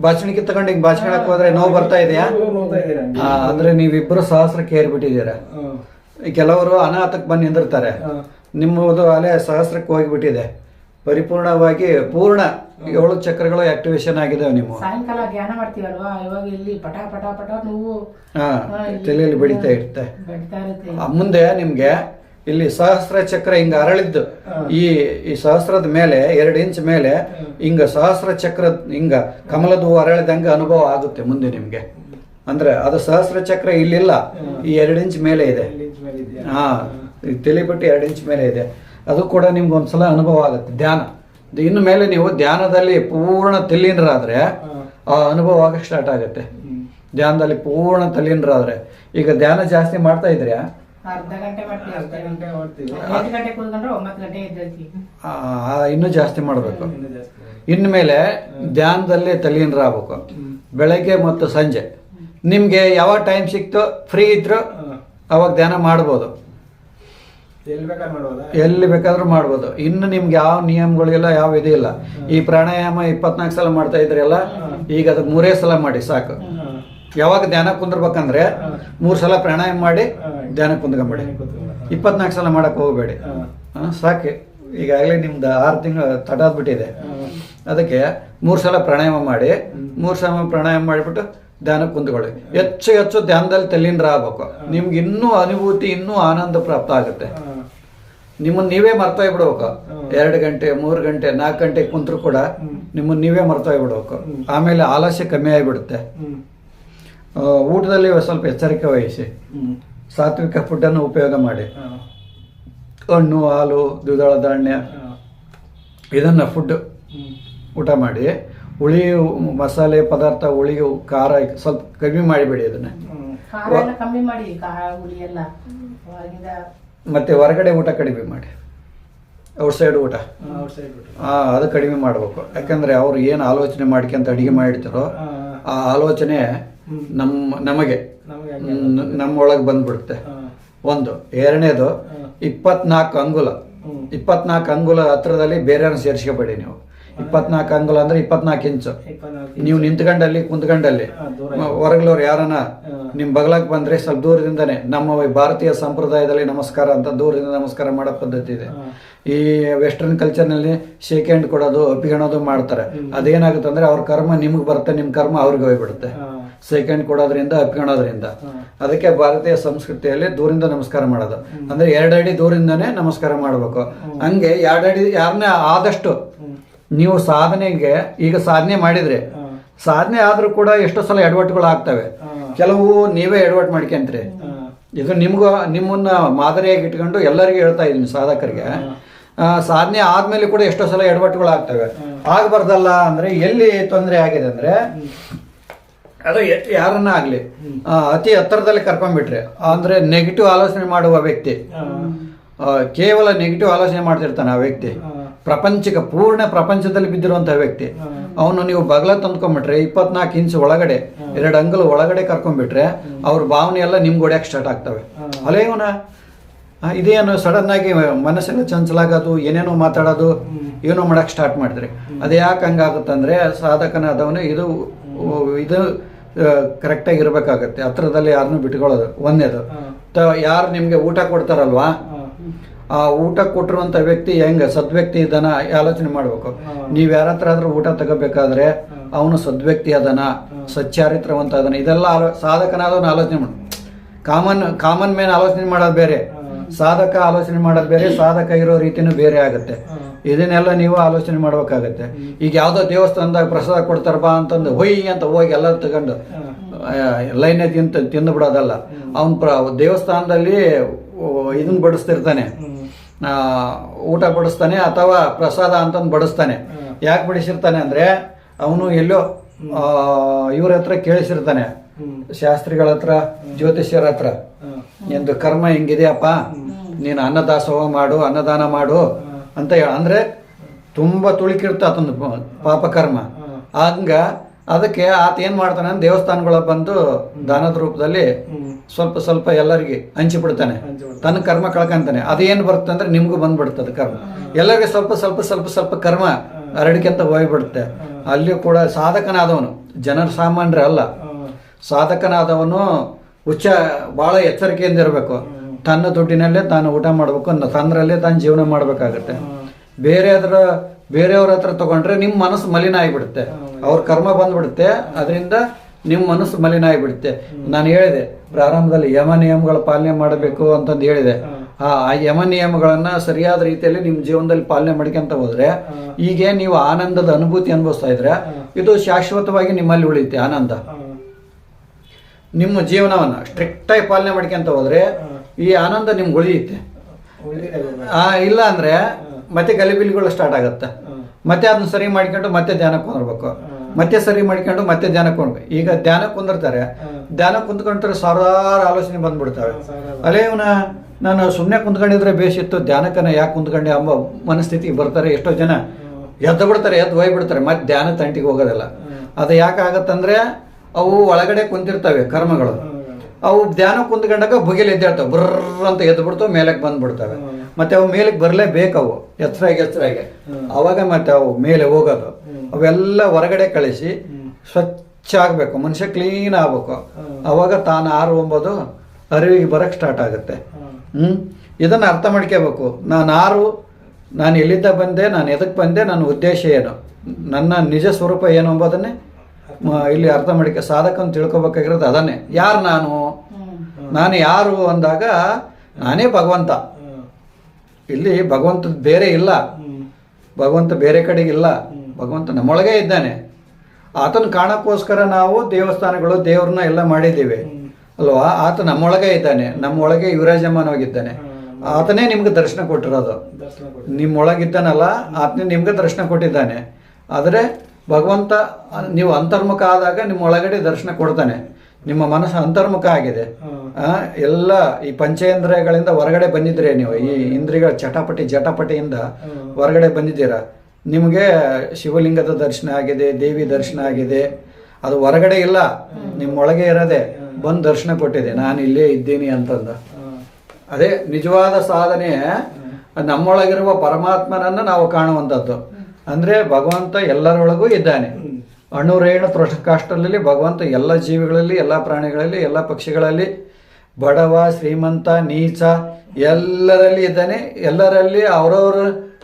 ಭಾಷಣಕ್ಕೆ ತಗೊಂಡು ಹಿಂಗ್ ಭಾಷಣಕ್ಕೆ ಹೋದ್ರೆ ನೋವು ಬರ್ತಾ ಇದೆಯಾ? ಇವ್ರಿಗೂ ನೋವ್ತಾ ಇದೆ ನನಗೆ ಆ, ಅಂದ್ರೆ ನೀವಿಬ್ರು ಸಹಸ್ರಕ್ಕೆ ಏರ್ಬಿಟ್ಟಿದ್ದೀರಾ? ಹ್ಮ್. ಕೆಲವರು ಅನಾಥಕ್ಕೆ ಬಂದು ನಿಂದಿರ್ತಾರೆ. ಹಾ. ನಿಮ್ಮದು ಅಲೆ ಸಹಸ್ರಕ್ಕೆ ಹೋಗಿಬಿಟ್ಟಿದೆ. ಪರಿಪೂರ್ಣವಾಗಿ ಪೂರ್ಣ ಏಳು ಚಕ್ರಗಳು ಆಕ್ಟಿವೇಶನ್ ಆಗಿದಾವೆ ನಿಮ್ಮ. ಸಾಯಂಕಾಲ ಧ್ಯಾನ ಮಾಡ್ತೀವಲ್ವಾ? ಇವಾಗ ಇಲ್ಲಿ ಪಟ ಪಟ ಪಟ ನೋವು ಹಾ ಹಾ, ಇಲ್ಲಿ- ತಲೆಯಲ್ಲಿ ಬೆಳೀತಾ ಇರುತ್ತೆ. ಬೆಳ್ತಾ ಇರುತ್ತೆ. ಆ, ಮುಂದೆ ನಿಮ್ಗೆ ಇಲ್ಲಿ ಸಹಸ್ರ ಚಕ್ರ ಹಿಂಗ ಅರಳಿದ್ದು. ಈ ಈ ಸಹಸ್ರದ ಮೇಲೆ ಎರಡು ಇಂಚ್ ಮೇಲೆ ಹಿಂಗ ಸಹಸ್ರ ಚಕ್ರ ಹಿಂಗ ಕಮಲದ ಹೂ ಅರಳಿದಂಗ ಅನುಭವ ಆಗುತ್ತೆ ಮುಂದೆ ನಿಮ್ಗೆ. ಅಂದ್ರೆ ಅದು ಸಹಸ್ರ ಚಕ್ರ ಇಲ್ಲಿಲ್ಲ. ಈ ಎರಡು ಇಂಚ್ ಮೇಲೆ ಇದೆ. ಹಾ. ಈ ತಲೆಪಟ್ಟಿ ಎರಡು ಇಂಚ್ ಮೇಲೆ ಇದೆ. ಅದು ಕೂಡ ನಿಮ್ಗೆ ಒಂದ್ಸಲ ಅನುಭವ ಆಗುತ್ತೆ. ಧ್ಯಾನ. ಇನ್ನು ಮೇಲೆ ನೀವು ಧ್ಯಾನದಲ್ಲಿ ಪೂರ್ಣ ತಲ್ಲೀನರಾದ್ರೆ ಆ ಅನುಭವ ಆಗಕ್ಕೆ ಸ್ಟಾರ್ಟ್ ಆಗುತ್ತೆ. ಧ್ಯಾನದಲ್ಲಿ ಪೂರ್ಣ ತಲ್ಲೀನರಾದ್ರೆ. ಈಗ ಧ್ಯಾನ ಜಾಸ್ತಿ ಮಾಡ್ತಾ ಇದ್ರೆ ಅರ್ಧ ಗಂಟೆ ಮಾಡ್ತೀವಿ. ಅರ್ಧ ಗಂಟೆ ಮಾಡ್ತೀವಿ. ಎಂಟು ಗಂಟೆ ಕೂತ್ಕೊಂಡ್ರೆ ಒಂಬತ್ತು ಗಂಟೆ ಎದ್ದೇಳ್ತೀವಿ. ಇನ್ನೂ ಜಾಸ್ತಿ ಮಾಡಬೇಕು. ಇನ್ಮೇಲೆ ಧ್ಯಾನದಲ್ಲೇ ತಲ್ಲೀನರಾಗಬೇಕು ಬೆಳಗ್ಗೆ ಮತ್ತು ಸಂಜೆ. ನಿಮಗೆ ಯಾವ ಟೈಮ್ ಸಿಕ್ತೋ ಫ್ರೀ ಇದ್ರು ಅವಾಗ ಧ್ಯಾನ ಮಾಡ್ಬೋದು. ಎಲ್ಲಿ ಬೇಕಾದ್ರೆ ಮಾಡ್ಬೋದಾ? ಎಲ್ಲಿ ಬೇಕಾದ್ರೂ ಮಾಡ್ಬೋದು. ಇನ್ನು ನಿಮ್ಗೆ ಯಾವ ನಿಯಮಗಳಿಲ್ಲ ಯಾವ ಇದು ಇಲ್ಲ ಈ ಪ್ರಾಣಾಯಾಮ ಇಪ್ಪತ್ನಾಲ್ಕು ಸಲ ಮಾಡ್ತಾ ಇದ್ರಲ್ಲ ಈಗ ಅದಕ್ಕೆ ಮೂರೇ ಸಲ ಮಾಡಿ ಸಾಕು. ಹಾ. ಯಾವಾಗ ಧ್ಯಾನ ಕುಂದ್ರಬೇಕಂದ್ರೆ ಮೂರು ಸಲ ಪ್ರಾಣಾಯಾಮ ಮಾಡಿ ಧ್ಯಾನ ಕುಂದ್ಕೊಂಬೇಡಿ. ಇಪ್ಪತ್ನಾಲ್ಕು ಸಲ ಮಾಡಕ್ ಹೋಗಬೇಡಿ. ಸಾಕೆ. ಈಗಾಗಲೇ ನಿಮ್ದು ಆರು ತಿಂಗಳು ತಡಾದ್ಬಿಟ್ಟಿದೆ. ಅದಕ್ಕೆ ಮೂರು ಸಲ ಪ್ರಾಣಾಯಾಮ ಮಾಡಿ ಮೂರು ಸಲ ಪ್ರಾಣಾಯಾಮ ಮಾಡಿಬಿಟ್ಟು ಧ್ಯಾನ ಕುಂದ್ಕೊಳ್ಳಿ. ಹೆಚ್ಚು ಹೆಚ್ಚು ಧ್ಯಾನದಲ್ಲಿ ತಲ್ಲೀನರ ಆಗ್ಬೇಕು. ನಿಮ್ಗೆ ಇನ್ನೂ ಅನುಭೂತಿ ಇನ್ನೂ ಆನಂದ ಪ್ರಾಪ್ತ ಆಗುತ್ತೆ. ನಿಮ್ಮನ್ನ ನೀವೇ ಮರ್ತಾಯಿ ಬಿಡ್ಬೇಕು ಎರಡು ಗಂಟೆ ಮೂರು ಗಂಟೆ ನಾಲ್ಕು ಗಂಟೆ ಕುಂತರು ಕೂಡ ನಿಮ್ಮನ್ನು ನೀವೇ ಮರ್ತಾಯಿ ಬಿಡ್ಬೇಕು ಆಮೇಲೆ ಆಲಸ್ಯ ಕಮ್ಮಿ ಆಗಿಬಿಡುತ್ತೆ. ಊಟದಲ್ಲಿ ಸ್ವಲ್ಪ ಎಚ್ಚರಿಕೆ ವಹಿಸಿ. ಸಾತ್ವಿಕ ಫುಡ್ಡನ್ನು ಉಪಯೋಗ ಮಾಡಿ. ಹಣ್ಣು ಹಾಲು ದ್ವಿದಳ ಧಾನ್ಯ. ಇದನ್ನು ಫುಡ್ ಊಟ ಮಾಡಿ. ಹುಳಿ ಮಸಾಲೆ ಪದಾರ್ಥ ಹುಳಿ ಖಾರ ಸ್ವಲ್ಪ ಕಡಿಮೆ ಮಾಡಿಬಿಡಿ ಅದನ್ನು ಮತ್ತೆ ಹೊರಗಡೆ ಊಟ ಕಡಿಮೆ ಮಾಡಿ. ಔಟ್ಸೈಡ್ ಊಟ. ಹಾ, ಅದು ಕಡಿಮೆ ಮಾಡಬೇಕು. ಯಾಕಂದರೆ ಅವ್ರು ಏನು ಆಲೋಚನೆ ಮಾಡ್ಕೊಂತ ಅಡುಗೆ ಮಾಡಿರ್ತಾರೋ ಆ ಆಲೋಚನೆ. ನಮ್ಮ ನಮಗೆ. ನಮ್ಮೊಳಗೆ ಬಂದ್ಬಿಡುತ್ತೆ. ಒಂದು ಎರಡನೇದು. ಇಪ್ಪತ್ನಾಲ್ಕು ಅಂಗುಲ. ಇಪ್ಪತ್ನಾಲ್ಕು ಅಂಗುಲ ಹತ್ರದಲ್ಲಿ ಬೇರೆಯವ್ರನ್ನ ಸೇರಿಸ್ಕೋಬೇಡಿ ನೀವು. ಇಪ್ಪತ್ನಾಲ್ಕು ಅಂಗುಲ ಅಂದ್ರೆ ಇಪ್ಪತ್ನಾಲ್ಕು ಇಂಚು. ನೀವು ನಿಂತ್ಕೊಂಡಲ್ಲಿ ಕುಂತ್ಕೊಂಡಲ್ಲಿ. ಹೊರಗಲವ್ರು ಯಾರನ್ನ ನಿಮ್ಮ ನಿಮ್ ಬಗಲಾಗ್ ಬಂದ್ರೆ ಸ್ವಲ್ಪ ದೂರದಿಂದನೇ ನಮ್ಮ ಭಾರತೀಯ ಸಂಪ್ರದಾಯದಲ್ಲಿ ನಮಸ್ಕಾರ ಅಂತ ದೂರದಿಂದ ನಮಸ್ಕಾರ ಮಾಡೋ ಪದ್ಧತಿ ಇದೆ. ಈ ವೆಸ್ಟರ್ನ್ ಕಲ್ಚರ್ನಲ್ಲಿ ಶೇಕ್ ಹ್ಯಾಂಡ್ ಕೊಡೋದು ಒಪ್ಪಿಕೊಳ್ಳೋದು ಮಾಡ್ತಾರೆ. ಅದೇನಾಗುತ್ತೆ ಅಂದ್ರೆ ಅವ್ರ ಕರ್ಮ ನಿಮ್ಗೆ ಬರುತ್ತೆ ನಿಮ್ ಕರ್ಮ ಅವ್ರಿಗೆ ಹೋಗ್ಬಿಡುತ್ತೆ. ಹ್ಯಾಂಡ್ ಕೊಡೋದ್ರಿಂದ ಅಪ್ಕೊಳೋದ್ರಿಂದ ಅದಕ್ಕೆ ಭಾರತೀಯ ಸಂಸ್ಕೃತಿಯಲ್ಲಿ ದೂರಿಂದ ನಮಸ್ಕಾರ ಮಾಡೋದು. ಅಂದ್ರೆ ಎರಡು ಅಡಿ ದೂರಿಂದನೇ ನಮಸ್ಕಾರ ಮಾಡಬೇಕು. ಹಂಗೆ ಎರಡು ಅಡಿ ಯಾರನ್ನೇ ಆದಷ್ಟು ನೀವು ಸಾಧನೆಗೆ ಈಗ ಸಾಧನೆ ಮಾಡಿದ್ರೆ ಸಾಧನೆ ಆದ್ರೂ ಕೂಡ ಎಷ್ಟೋ ಸಲ ಎಡವಟ್ಟುಗಳು ಆಗ್ತವೆ. ಕೆಲವು ನೀವೇ ಎಡವಟ್ಟು ಮಾಡ್ಕೊಂತೀರಿ. ಇದು ನಿಮ್ಗೂ ನಿಮ್ಮನ್ನ ಮಾದರಿಯಾಗಿ ಇಟ್ಕೊಂಡು ಎಲ್ಲರಿಗೂ ಹೇಳ್ತಾ ಇದ್ದೀನಿ ಸಾಧಕರಿಗೆ. ಸಾಧನೆ ಆದ್ಮೇಲೆ ಕೂಡ ಎಷ್ಟೋ ಸಲ ಎಡವಟ್ಟುಗಳು ಆಗ್ತವೆ. ಆಗಬಾರ್ದಲ್ಲ ಅಂದ್ರೆ ಎಲ್ಲಿ ತೊಂದರೆ ಆಗಿದೆ ಅಂದ್ರೆ ಅದು ಯಾರನ್ನ ಆಗ್ಲಿ. ಅತಿ ಹತ್ತಿರದಲ್ಲಿ ಕರ್ಕೊಂಡ್ಬಿಟ್ರೆ. ಅಂದ್ರೆ ನೆಗೆಟಿವ್ ಆಲೋಚನೆ ಮಾಡುವ ವ್ಯಕ್ತಿ. ಕೇವಲ ನೆಗೆಟಿವ್ ಆಲೋಚನೆ ಮಾಡ್ತಿರ್ತಾನೆ ಆ ವ್ಯಕ್ತಿ. ಪ್ರಪಂಚಿಕ ಪ್ರಪಂಚಕ್ಕೆ ಪೂರ್ಣ ಪ್ರಪಂಚದಲ್ಲಿ ಬಿದ್ದಿರುವಂತಹ ವ್ಯಕ್ತಿ. ಅವನು ನೀವು ಬಗಲ ತಂದ್ಕೊಂಡ್ಬಿಟ್ರೆ ಇಪ್ಪತ್ನಾಲ್ಕು ಇಂಚ್ ಒಳಗಡೆ ಎರಡು ಅಂಗಲ್ ಒಳಗಡೆ ಕರ್ಕೊಂಡ್ಬಿಟ್ರೆ ಅವ್ರ ಭಾವನೆ ಎಲ್ಲ ನಿಮ್ಗೆ ಹೊಡ್ಯಕ್ಕೆ ಸ್ಟಾರ್ಟ್ ಆಗ್ತವೆ. ಅಲೇ ಇವನ? ಇದೇನು ಸಡನ್ ಆಗಿ ಮನಸ್ಸೆಲ್ಲ ಚಂಚಲಾಗೋದು ಏನೇನೋ ಮಾತಾಡೋದು ಏನೋ ಮಾಡಕ್ಕೆ ಸ್ಟಾರ್ಟ್ ಮಾಡಿದ್ರೆ. ಅದು ಯಾಕೆ ಹಂಗಾಗುತ್ತಂದ್ರೆ ಸಾಧಕನಾದವನು ಇದು ಇದು ಕರೆಕ್ಟಾಗಿ ಇರಬೇಕಾಗತ್ತೆ. ಹತ್ರದಲ್ಲಿ ಯಾರನ್ನೂ ಬಿಟ್ಕೊಳ್ಳೋದು. ಒಂದೇದು. ತ ಯಾರು ನಿಮಗೆ ಊಟ ಕೊಡ್ತಾರಲ್ವಾ? ಆ ಊಟ ಕೊಟ್ಟಿರುವಂತ ವ್ಯಕ್ತಿ ಹೆಂಗ? ಸದ್ವ್ಯಕ್ತಿ ಇದನ್ನ ಆಲೋಚನೆ ಮಾಡಬೇಕು. ನೀವು ಯಾರ ಹತ್ರ ಆದರೂ ಊಟ ತಗೋಬೇಕಾದ್ರೆ ಅವನು ಸದ್ವ್ಯಕ್ತಿ ಅದನ ಸಚ್ಚಾರಿತ್ರವಂತ ಅದನ. ಇದೆಲ್ಲ ಆಲೋ- ಸಾಧಕನಾದವನು ಆಲೋಚನೆ ಮಾಡ. ಕಾಮನ್ ಕಾಮನ್ ಮೇನ್ ಆಲೋಚನೆ ಮಾಡೋದು ಬೇರೆ. ಸಾಧಕ ಆಲೋಚನೆ ಮಾಡೋದು ಬೇರೆ (coughs) ಸಾಧಕ ಇರೋ ರೀತಿನೂ ಬೇರೆ ಆಗುತ್ತೆ. ಇದನ್ನೆಲ್ಲ ನೀವು ಆಲೋಚನೆ ಮಾಡ್ಬೇಕಾಗತ್ತೆ. ಈಗ ಯಾವ್ದೋ ದೇವಸ್ಥಾನದಾಗ ಪ್ರಸಾದ ಕೊಡ್ತಾರಪ್ಪ ಅಂತಂದು ಹೊಯ್ ಅಂತ ಹೋಗಿ ಎಲ್ಲ ತಗೊಂಡು ಲೈನೇ ತಿಂತ ತಿಂದು ಬಿಡೋದಲ್ಲ. ಅವನ್ ಪ್ರ ದೇವಸ್ಥಾನದಲ್ಲಿ ಇದನ್ನ ಬಡಿಸ್ತಿರ್ತಾನೆ. ಆ, ಊಟ ಬಡಿಸ್ತಾನೆ ಅಥವಾ ಪ್ರಸಾದ ಅಂತಂದು ಬಡಿಸ್ತಾನೆ. ಯಾಕೆ ಬಡಿಸಿರ್ತಾನೆ ಅಂದ್ರೆ ಅವನು ಎಲ್ಲೋ ಇವ್ರ ಹತ್ರ ಕೇಳಿಸಿರ್ತಾನೆ. ಶಾಸ್ತ್ರಿಗಳ ಹತ್ರ ಜ್ಯೋತಿಷ್ಯರ ಹತ್ರ. ನಿಂದು ಕರ್ಮ ಹೆಂಗಿದೆಯಪ್ಪ. ನೀನು ಅನ್ನದಾಸೋಹ ಮಾಡು ಅನ್ನದಾನ ಮಾಡು. ಅಂತ ಹೇಳ ಅಂದ್ರೆ ತುಂಬಾ ತುಳಿಕಿರ್ತ ಪಾಪ ಕರ್ಮ. ಹಂಗ ಅದಕ್ಕೆ ಆತ ಏನ್ ಮಾಡ್ತಾನೆ ಅಂದ್ರೆ ದೇವಸ್ಥಾನಗಳ ಬಂದು ದಾನದ ರೂಪದಲ್ಲಿ ಸ್ವಲ್ಪ ಸ್ವಲ್ಪ ಎಲ್ಲರಿಗೆ ಹಂಚಿಬಿಡ್ತಾನೆ ತನ್ನ ಕರ್ಮ ಕಳ್ಕೊಂತಾನೆ. ಅದೇನು ಬರುತ್ತೆ ಅಂದ್ರೆ ನಿಮ್ಗೂ ಬಂದ್ಬಿಡ್ತದೆ ಕರ್ಮ. ಎಲ್ಲರಿಗೆ ಸ್ವಲ್ಪ ಸ್ವಲ್ಪ ಸ್ವಲ್ಪ ಸ್ವಲ್ಪ ಕರ್ಮ ಹರಡಿಕೆಂತ ಹೋಗ್ಬಿಡುತ್ತೆ. ಅಲ್ಲಿಯೂ ಕೂಡ ಸಾಧಕನಾದವನು. ಜನರ ಸಾಮಾನ್ಯರ ಅಲ್ಲ ಸಾಧಕನಾದವನು ಉಚ್ಚ ಬಹಳ ಎಚ್ಚರಿಕೆಯಿಂದ ಇರಬೇಕು. ತನ್ನ ದುಡ್ಡಿನಲ್ಲೇ ತಾನು ಊಟ ಮಾಡಬೇಕು ತಂದ್ರಲ್ಲೇ ತಾನು ಜೀವನ ಮಾಡಬೇಕಾಗತ್ತೆ. ಬೇರೆ ಅದರ ಬೇರೆಯವ್ರ ಹತ್ರ ತಗೊಂಡ್ರೆ ನಿಮ್ಮ ಮನಸ್ಸು ಮಲಿನ ಆಗಿಬಿಡುತ್ತೆ. ಅವ್ರ ಕರ್ಮ ಬಂದ್ಬಿಡುತ್ತೆ. ಅದರಿಂದ ನಿಮ್ಮ ಮನಸ್ಸು ಮಲಿನ ಆಗಿಬಿಡುತ್ತೆ. ನಾನು ಹೇಳಿದೆ ಪ್ರಾರಂಭದಲ್ಲಿ ಯಮ ನಿಯಮಗಳ ಪಾಲನೆ ಮಾಡಬೇಕು ಅಂತಂದು ಹೇಳಿದೆ. ಆ ಆ ಯಮ ನಿಯಮಗಳನ್ನ ಸರಿಯಾದ ರೀತಿಯಲ್ಲಿ ನಿಮ್ಮ ಜೀವನದಲ್ಲಿ ಪಾಲನೆ ಮಾಡ್ಕೊಂತ ಹೋದ್ರೆ ಈಗ ನೀವು ಆನಂದದ ಅನುಭೂತಿ ಅನುಭವಿಸ್ತಾ ಇದ್ರೆ ಇದು ಶಾಶ್ವತವಾಗಿ ನಿಮ್ಮಲ್ಲಿ ಉಳಿಯುತ್ತೆ ಆನಂದ. ನಿಮ್ಮ ಜೀವನವನ್ನ ಸ್ಟ್ರಿಕ್ಟಾಗಿ ಪಾಲನೆ ಮಾಡ್ಕೊಂತ ಹೋದ್ರೆ ಈ ಆನಂದ ನಿಮ್ಗೆ ಉಳಿಯುತ್ತೆ. ಹಾ ಆ ಇಲ್ಲ ಅಂದ್ರೆ ಮತ್ತೆ ಗಲಿಬಿಲಿಗಳು ಸ್ಟಾರ್ಟ್ ಆಗುತ್ತೆ. ಮತ್ತೆ ಅದನ್ನ ಸರಿ ಮಾಡ್ಕೊಂಡು ಮತ್ತೆ ಧ್ಯಾನಕ್ಕೆ ಕುಂದಿರ್ಬೇಕು ಮತ್ತೆ ಸರಿ ಮಾಡ್ಕೊಂಡು ಮತ್ತೆ ಧ್ಯಾನಕ್ಕೆ ಕುಂದ್ಬೇಕು ಈಗ ಧ್ಯಾನಕ್ಕೆ ಕುಂದಿರ್ತಾರೆ. ಧ್ಯಾನ ಕುಂತ್ಕೊಂಡ್ರೆ ಸಾವಿರಾರು ಆಲೋಚನೆ ಬಂದ್ಬಿಡ್ತಾವೆ. ಅಲ್ಲೇ ಇವನ ನಾನು ಸುಮ್ಮನೆ ಕುಂತ್ಕೊಂಡಿದ್ರೆ ಬೇಸಿತ್ತು ಧ್ಯಾನಕ್ಕನ ಯಾಕೆ ಕುಂತ್ಕೊಂಡೆ ಅಂಬ ಮನಸ್ಥಿತಿಗೆ ಬರ್ತಾರೆ ಎಷ್ಟೋ ಜನ. ಎದ್ದು ಬಿಡ್ತಾರೆ ಎದ್ದು ಹೋಗ್ಬಿಡ್ತಾರೆ ಮತ್ತೆ ಧ್ಯಾನ ತಂಟಿಗೆ ಹೋಗೋದಿಲ್ಲ. ಅದು ಯಾಕೆ ಆಗತ್ತಂದ್ರೆ ಅವು ಒಳಗಡೆ ಕುಂತಿರ್ತವೆ ಕರ್ಮಗಳು. ಅವು ಧ್ಯಾನ ಕುಂದ್ಕೊಂಡಾಗ ಬುಗಿಲ್ ಎದ್ದೇಳ್ತಾವೆ. ಬ್ರರ್ ಅಂತ ಎದ್ದು ಬಿಡ್ತಾವೆ ಮೇಲಕ್ಕೆ ಬಂದ್ಬಿಡ್ತವೆ. ಮತ್ತೆ ಅವು ಮೇಲಕ್ಕೆ ಬರಲೇಬೇಕು ಅವು. ಎಚ್ಚರಾಗಿ ಹ್ಮ್. ಅವಾಗ ಮತ್ತೆ ಅವು ಮೇಲೆ ಹೋಗೋದು. ಅವೆಲ್ಲ ಹೊರಗಡೆ ಕಳಿಸಿ ಸ್ವಚ್ಛ ಆಗಬೇಕು. ಮನುಷ್ಯ ಕ್ಲೀನ್ ಆಗ್ಬೇಕು. ಅವಾಗ ತಾನು ಆರು ಒಂಬದು ಅರಿವಿಗೆ ಬರಕ್ಕೆ ಸ್ಟಾರ್ಟ್ ಆಗುತ್ತೆ. ಹ್ಮ್. ಹ್ಮ್? ಇದನ್ನು ಅರ್ಥ ಮಾಡ್ಕೋಬೇಕು. ನಾನು ಆರು ನಾನು ಎಲ್ಲಿದ್ದ ಬಂದೆ ನಾನು ಎದಕ್ಕೆ ಬಂದೆ ನನ್ನ ಉದ್ದೇಶ ಏನು? ನನ್ನ ನಿಜ ಸ್ವರೂಪ ಏನು ಅಂಬೋದನ್ನೇ ಇಲ್ಲಿ ಅರ್ಥ ಮಾಡಿಕ ಸಾಧಕನ ತಿಳ್ಕೊಬೇಕಾಗಿರೋದು ಅದನ್ನೇ. ಯಾರು ನಾನು? ನಾನು ಯಾರು ಅಂದಾಗ ನಾನೇ ಭಗವಂತ. ಇಲ್ಲಿ ಭಗವಂತ ಬೇರೆ ಇಲ್ಲ. ಭಗವಂತ ಬೇರೆ ಕಡೆಗೆ ಇಲ್ಲ. ಭಗವಂತ ನಮ್ಮೊಳಗೆ ಇದ್ದಾನೆ. ಆತನ ಕಾಣಕ್ಕೋಸ್ಕರ ನಾವು ದೇವಸ್ಥಾನಗಳು ದೇವ್ರನ್ನ ಎಲ್ಲ ಮಾಡಿದ್ದೀವಿ. ಅಲ್ವಾ? ಆತ ನಮ್ಮೊಳಗೆ ಇದ್ದಾನೆ. ನಮ್ಮೊಳಗೆ ಯುವರಾಜಮಾನವಾಗಿದ್ದಾನೆ. ಆತನೇ ನಿಮ್ಗೆ ದರ್ಶನ ಕೊಟ್ಟಿರೋದು. ನಿಮ್ಮೊಳಗಿದ್ದಾನಲ್ಲ ಆತನೇ ನಿಮ್ಗೆ ದರ್ಶನ ಕೊಟ್ಟಿದ್ದಾನೆ. ಆದರೆ ಭಗವಂತ ನೀವು ಅಂತರ್ಮುಖ ಆದಾಗ ನಿಮ್ಮ ಒಳಗಡೆ ದರ್ಶನ ಕೊಡ್ತಾನೆ. ನಿಮ್ಮ ಮನಸ್ಸು ಅಂತರ್ಮುಖ ಆಗಿದೆ. ಆ, ಎಲ್ಲ ಈ ಪಂಚೇಂದ್ರಿಯಗಳಿಂದ ಹೊರಗಡೆ ಬಂದಿದ್ರೆ ನೀವು ಈ ಇಂದ್ರಿಯಗಳ ಚಟಾಪಟಿ ಜಟಾಪಟಿಯಿಂದ ಹೊರಗಡೆ ಬಂದಿದ್ದೀರಾ? ನಿಮಗೆ ಶಿವಲಿಂಗದ ದರ್ಶನ ಆಗಿದೆ ದೇವಿ ದರ್ಶನ ಆಗಿದೆ. ಅದು ಹೊರಗಡೆ ಇಲ್ಲ ನಿಮ್ಮೊಳಗೆ ಇರೋದೆ ಬಂದು ದರ್ಶನ ಕೊಟ್ಟಿದೆ. ನಾನು ಇಲ್ಲೇ ಇದ್ದೀನಿ ಅಂತಂದ. ಅದೇ ನಿಜವಾದ ಸಾಧನೆ ನಮ್ಮೊಳಗಿರುವ ಪರಮಾತ್ಮನನ್ನು ನಾವು ಕಾಣುವಂಥದ್ದು. ಅಂದ್ರೆ ಭಗವಂತ ಎಲ್ಲರೊಳಗೂ ಇದ್ದಾನೆ. ಅಣುರೇಣು ಕಾಷ್ಟಲ್ಲಿ ಭಗವಂತ ಎಲ್ಲ ಜೀವಿಗಳಲ್ಲಿ, ಎಲ್ಲ ಪ್ರಾಣಿಗಳಲ್ಲಿ, ಎಲ್ಲ ಪಕ್ಷಿಗಳಲ್ಲಿ, ಬಡವ, ಶ್ರೀಮಂತ, ನೀಚ, ಎಲ್ಲರಲ್ಲಿ ಇದ್ದಾನೆ. ಎಲ್ಲರಲ್ಲಿ ಅವರವ್ರ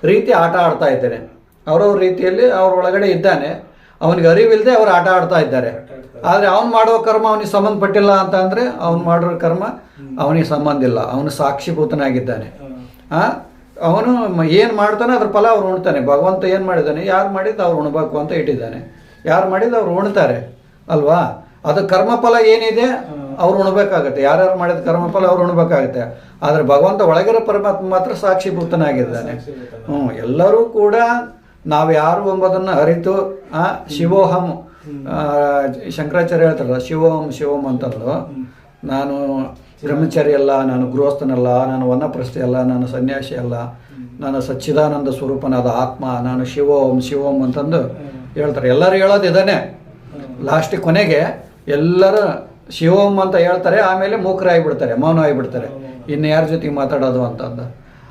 ರೀತಿ ಆಟ ಆಡ್ತಾ ಇದ್ದಾನೆ. ಅವ್ರವ್ರ ರೀತಿಯಲ್ಲಿ ಅವ್ರ ಒಳಗಡೆ ಇದ್ದಾನೆ. ಅವನಿಗೆ ಅರಿವಿಲ್ಲದೆ ಅವ್ರು ಆಟ ಆಡ್ತಾ ಇದ್ದಾರೆ. ಆದರೆ ಅವ್ನು ಮಾಡೋ ಕರ್ಮ ಅವನಿಗೆ ಸಂಬಂಧಪಟ್ಟಿಲ್ಲ ಅಂತ ಅಂದ್ರೆ ಅವ್ನು ಮಾಡಿರೋ ಕರ್ಮ ಅವನಿಗೆ ಸಂಬಂಧ ಇಲ್ಲ. ಅವನು ಸಾಕ್ಷಿಭೂತನಾಗಿದ್ದಾನೆ. ಅವನು ಏನು ಮಾಡ್ತಾನೆ ಅದ್ರ ಫಲ ಅವ್ರು ಉಣ್ತಾನೆ. ಭಗವಂತ ಏನು ಮಾಡಿದ್ದಾನೆ? ಯಾರು ಮಾಡಿದ್ದು ಅವ್ರು ಉಣ್ಬೇಕು ಅಂತ ಇಟ್ಟಿದ್ದಾನೆ. ಯಾರು ಮಾಡಿದ್ದು ಅವ್ರು ಉಣ್ತಾರೆ, ಅಲ್ವಾ? ಅದು ಕರ್ಮಫಲ ಏನಿದೆ, ಅವ್ರು ಉಣ್ಬೇಕಾಗತ್ತೆ. ಯಾರ್ಯಾರು ಮಾಡಿದ ಕರ್ಮಫಲ ಅವ್ರು ಉಣ್ಬೇಕಾಗತ್ತೆ. ಆದರೆ ಭಗವಂತ ಒಳಗಿರೋ ಪರಮಾತ್ಮ ಮಾತ್ರ ಸಾಕ್ಷಿಭೂತನಾಗಿದ್ದಾನೆ. ಸಾಕ್ಷಿಭೂತನ. ಹ್ಞೂ ಎಲ್ಲರೂ ಕೂಡ ನಾವು ಯಾರು ಎಂಬುದನ್ನು ಅರಿತು, ಆ, ಶಿವೋಹಂ ಶಂಕರಾಚಾರ್ಯ ಹೇಳ್ತಾರಲ್ಲ, ಶಿವೋಹಂ ಶಿವಂ ಅಂತಂದು ನಾನು ಬ್ರಹ್ಮಚಾರಿ ಅಲ್ಲ ನಾನು ಗೃಹಸ್ಥನಲ್ಲ, ನಾನು ವನಪ್ರಸ್ಥೆ ಅಲ್ಲ ನಾನು ಸನ್ಯಾಸಿ ಅಲ್ಲ ನಾನು ಸಚ್ಚಿದಾನಂದ ಸ್ವರೂಪನಾದ ಆತ್ಮ, ನಾನು ಶಿವೋಂ ಶಿವಂ ಅಂತಂದು ಹೇಳ್ತಾರೆ. ಎಲ್ಲರೂ ಹೇಳೋದು ಇದಾನೆ. ಲಾಸ್ಟ್ ಕೊನೆಗೆ ಎಲ್ಲರೂ ಶಿವಮ್ ಅಂತ ಹೇಳ್ತಾರೆ ಆಮೇಲೆ ಮೂಕರಾಗಿಬಿಡ್ತಾರೆ ಮೌನ ಆಗಿಬಿಡ್ತಾರೆ. ಇನ್ನು ಯಾರ ಜೊತೆಗೆ ಮಾತಾಡೋದು ಅಂತಂದು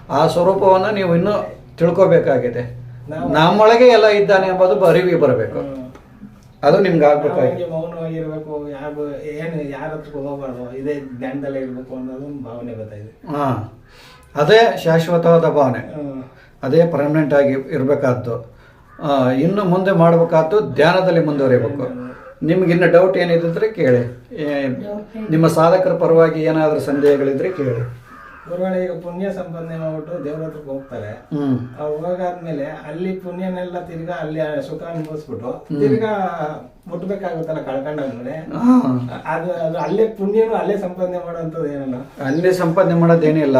ಆ ಸ್ವರೂಪವನ್ನು ನೀವು ಇನ್ನೂ ತಿಳ್ಕೊಬೇಕಾಗಿದೆ. ನಮ್ಮೊಳಗೆ ಎಲ್ಲ ಇದ್ದಾನೆ ಎಂಬುದು ಅರಿವಿಗೆ ಬರಬೇಕು. ಅದು ನಿಮ್ಗೆ ಆಗ್ಬೇಕಾಗಿ ಮೌನವಾಗಿರ್ಬೇಕು ಯಾರು ಏನು ಯಾರ ಹತ್ರಕ್ಕೆ ಹೋಗಬಾರ್ದು. ಇದೇ ಇರಬೇಕು ಅನ್ನೋದು ಭಾವನೆ ಗೊತ್ತಾಯಿದೆ ಹಾ. ಅದೇ ಶಾಶ್ವತವಾದ ಭಾವನೆ. ಅದೇ ಪರ್ಮನೆಂಟ್ ಆಗಿ ಇರಬೇಕಾದ್ದು. ಇನ್ನು ಮುಂದೆ ಮಾಡಬೇಕಾದ್ದು ಧ್ಯಾನದಲ್ಲಿ ಮುಂದುವರಿಬೇಕು. ನಿಮ್ಗೆ ಇನ್ನು ಡೌಟ್ ಏನಿದ್ರೆ ಕೇಳಿ. ನಿಮ್ಮ ಸಾಧಕರ ಪರವಾಗಿ ಏನಾದರೂ ಸಂದೇಹಗಳಿದ್ರೆ ಕೇಳಿ. ಗುರುಗಳು ಈಗ ಪುಣ್ಯ ಸಂಪಾದನೆ ಮಾಡ್ಬಿಟ್ಟು ದೇವ್ರ ಹತ್ರಕ್ಕೆ ಹೋಗ್ತಾರೆ. ಅವ್ರು ಹೋಗಾದ್ಮೇಲೆ ಅಲ್ಲಿ ಪುಣ್ಯನೆಲ್ಲ ತಿರ್ಗಾ ಅಲ್ಲಿ ಸುಖ ಅನುಭವಿಸ್ಬಿಟ್ಟು ತಿರ್ಗಾ ಮುಟ್ಬೇಕಾಗುತ್ತಲ್ಲ ಕಳ್ಕೊಂಡಾದ್ಮೇಲೆ. ಅದು ಅದು ಅಲ್ಲೇ ಪುಣ್ಯನು ಅಲ್ಲೇ ಸಂಪಾದನೆ ಮಾಡುವಂಥದ್ದು ಏನಲ್ಲ? ಅಲ್ಲೇ ಸಂಪಾದನೆ ಮಾಡೋದೇನಿಲ್ಲ.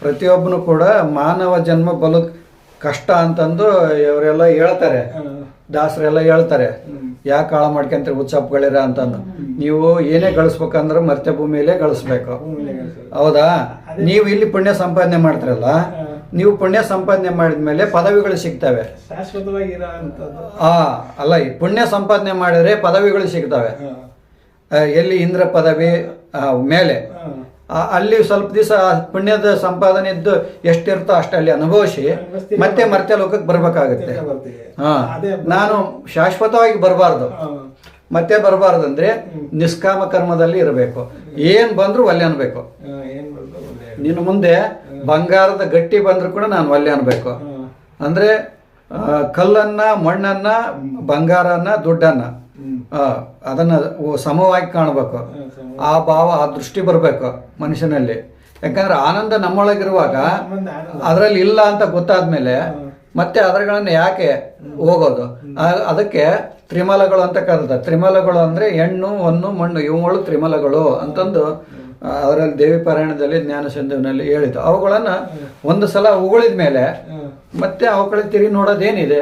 ಪ್ರತಿಯೊಬ್ಬನು ಕೂಡ ಮಾನವ ಜನ್ಮ ಬಲು ಕಷ್ಟ ಅಂತಂದು ಇವರೆಲ್ಲ ಹೇಳ್ತಾರೆ. ದಾಸರೆಲ್ಲ ಹೇಳ್ತಾರೆ. ಯಾಕೆ ಹಾಳು ಮಾಡ್ಕೊಂತಾರೆ ಉತ್ಸಪ್ಗಳಿರ ಅಂತಂದು. ನೀವು ಏನೇ ಗಳಿಸ್ಬೇಕಂದ್ರೆ ಮರ್ತ್ಯ ಭೂಮಿಯಲ್ಲೇ ಗಳಿಸ್ಬೇಕು. ಹೌದಾ? ನೀವು ಇಲ್ಲಿ ಪುಣ್ಯ ಸಂಪಾದನೆ ಮಾಡ್ತಾರಲ್ಲ? ನೀವು ಪುಣ್ಯ ಸಂಪಾದನೆ ಮಾಡಿದ್ಮೇಲೆ ಪದವಿಗಳು ಸಿಗ್ತವೆ. ಆ ಅಲ್ಲ ಈ ಪುಣ್ಯ ಸಂಪಾದನೆ ಮಾಡಿದ್ರೆ ಪದವಿಗಳು ಸಿಗ್ತವೆ. ಎಲ್ಲಿ ಇಂದ್ರ ಪದವಿ ಮೇಲೆ. ಅಲ್ಲಿ ಸ್ವಲ್ಪ ದಿವಸ ಪುಣ್ಯದ ಸಂಪಾದನೆ ಇದ್ದು ಎಷ್ಟಿರ್ತೋ ಅಷ್ಟು ಅಲ್ಲಿ ಅನುಭವಿಸಿ. ಮತ್ತೆ ಮರ್ತ್ಯ ಲೋಕಕ್ಕೆ ಬರ್ಬೇಕಾಗುತ್ತೆ. ಹ. ನಾನು ಶಾಶ್ವತವಾಗಿ ಬರಬಾರ್ದು. ಮತ್ತೆ ಬರಬಾರ್ದು ಅಂದ್ರೆ ನಿಷ್ಕಾಮ ಕರ್ಮದಲ್ಲಿ ಇರಬೇಕು. ಏನ್ ಬಂದ್ರು ಒಲ್ಲೆ ಅನ್ಬೇಕು. ನಿನ್ನ ಮುಂದೆ ಬಂಗಾರದ ಗಟ್ಟಿ ಬಂದ್ರು ಕೂಡ ನಾನು ಒಲ್ಲೆ ಅನ್ಬೇಕು. ಅಂದ್ರೆ ಕಲ್ಲನ್ನ ಮಣ್ಣನ್ನ ಬಂಗಾರನ್ನ ದುಡ್ಡನ್ನ ಅದನ್ನ ಸಮವಾಗಿ ಕಾಣಬೇಕು. ಆ ಭಾವ ಆ ದೃಷ್ಟಿ ಬರಬೇಕು ಮನುಷ್ಯನಲ್ಲಿ. ಯಾಕಂದ್ರೆ ಆನಂದ ನಮ್ಮೊಳಗಿರುವಾಗ ಅದರಲ್ಲಿ ಇಲ್ಲ ಅಂತ ಗೊತ್ತಾದ್ಮೇಲೆ ಮತ್ತೆ ಅದರಗಳನ್ನು ಯಾಕೆ ಹೋಗೋದು? ಅದಕ್ಕೆ ತ್ರಿಮಲಗಳು ಅಂತ ಕರೀತಾರೆ ತ್ರಿಮಲಗಳು ಅಂದ್ರೆ ಹೆಣ್ಣು ಹೊನ್ನು ಮಣ್ಣು ಇವುಗಳು ತ್ರಿಮಲಗಳು ಅಂತಂದು ಅದರಲ್ಲಿ ದೇವಿ ಪಾರಾಯಣದಲ್ಲಿ ಜ್ಞಾನ ಸಂದೇವನಲ್ಲಿ ಹೇಳಿದ್ದು. ಅವುಗಳನ್ನ ಒಂದು ಸಲ ಉಗುಳಿದ ಮೇಲೆ. ಮತ್ತೆ ಅವುಗಳ ತಿರುಗಿ ನೋಡೋದೇನಿದೆ?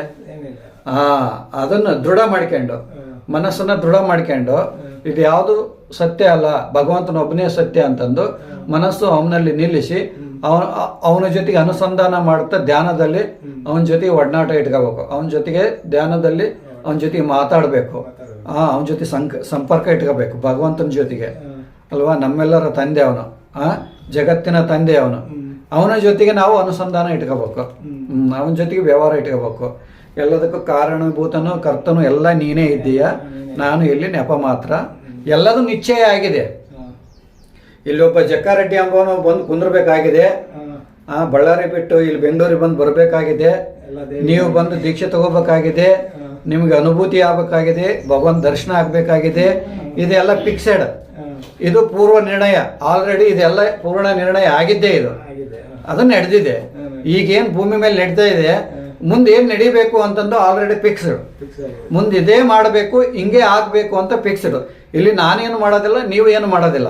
ಹಾ ಅದನ್ನು ದೃಢ ಮಾಡ್ಕೊಂಡು. ಮನಸ್ಸನ್ನ ದೃಢ ಮಾಡ್ಕೊಂಡು ಇದು ಯಾವುದು ಸತ್ಯ ಅಲ್ಲ ಭಗವಂತನ ಒಬ್ಬನೇ ಸತ್ಯ ಅಂತಂದು ಮನಸ್ಸು ಅವನಲ್ಲಿ ನಿಲ್ಲಿಸಿ ಅವನ ಅವನ ಜೊತೆಗೆ ಅನುಸಂಧಾನ ಮಾಡುತ್ತಾ ಧ್ಯಾನದಲ್ಲಿ ಅವನ ಜೊತೆಗೆ ಒಡನಾಟ ಇಟ್ಕೋಬೇಕು. ಅವನ ಜೊತೆಗೆ ಧ್ಯಾನದಲ್ಲಿ ಅವನ ಜೊತೆಗೆ ಮಾತಾಡಬೇಕು. ಆ ಅವನ ಜೊತೆ ಸಂಕ ಸಂಪರ್ಕ ಇಟ್ಕೋಬೇಕು ಭಗವಂತನ ಜೊತೆಗೆ. ಅಲ್ವಾ? ನಮ್ಮೆಲ್ಲರ ತಂದೆ ಅವನು. ಆ? ಜಗತ್ತಿನ ತಂದೆ ಅವನು. ಅವನ ಜೊತೆಗೆ ನಾವು ಅನುಸಂಧಾನ ಇಟ್ಕೋಬೇಕು. ಹ್ಮ್, ಅವನ ಜೊತೆಗೆ ವ್ಯವಹಾರ ಇಟ್ಕೋಬೇಕು. ಎಲ್ಲದಕ್ಕೂ ಕಾರಣಭೂತನು ಕರ್ತನು ಎಲ್ಲ ನೀನೇ ಇದ್ದೀಯ. ನಾನು ಇಲ್ಲಿ ನೆಪ ಮಾತ್ರ. ಎಲ್ಲದೂ ನಿಶ್ಚಯ ಆಗಿದೆ. ಒಬ್ಬ ಜಕ್ಕಾರೆಡ್ಡಿ ಅಂಬವನು ಬಂದು ಕುಂದ್ರಬೇಕಾಗಿದೆ. ಆ ಬಳ್ಳಾರಿ ಬಿಟ್ಟು ಇಲ್ಲಿ ಬೆಂಗಳೂರಿಗೆ ಬಂದು ಬರಬೇಕಾಗಿದೆ. ನೀವು ಬಂದು ದೀಕ್ಷೆ ತಗೋಬೇಕಾಗಿದೆ. ನಿಮ್ಗೆ ಅನುಭೂತಿ ಆಗ್ಬೇಕಾಗಿದೆ. ಭಗವಾನ್ ದರ್ಶನ ಆಗ್ಬೇಕಾಗಿದೆ. ಇದೆಲ್ಲ ಫಿಕ್ಸೆಡ್ ಇದು ಪೂರ್ವ ನಿರ್ಣಯ. ಆಲ್ರೆಡಿ ಇದೆಲ್ಲ ಪೂರ್ಣ ನಿರ್ಣಯ ಆಗಿದ್ದೇ ಇದು. ಅದನ್ನ. ಅದು ನಡೆದಿದೆ. ಈಗೇನ್ ಭೂಮಿ ಮೇಲೆ ನಡೀತಾ ಇದೆ. ಮುಂದೆ ಏನು ನಡಿಬೇಕು ಅಂತಂದು ಆಲ್ರೆಡಿ ಫಿಕ್ಸ್ಡ್ ಮುಂದೆ ಇದೇ ಮಾಡಬೇಕು ಹಿಂಗೆ ಆಗಬೇಕು ಅಂತ ಫಿಕ್ಸ್ಡ್ ಇಲ್ಲಿ ನಾನೇನು ಮಾಡೋದಿಲ್ಲ ನೀವು ಏನು ಮಾಡೋದಿಲ್ಲ.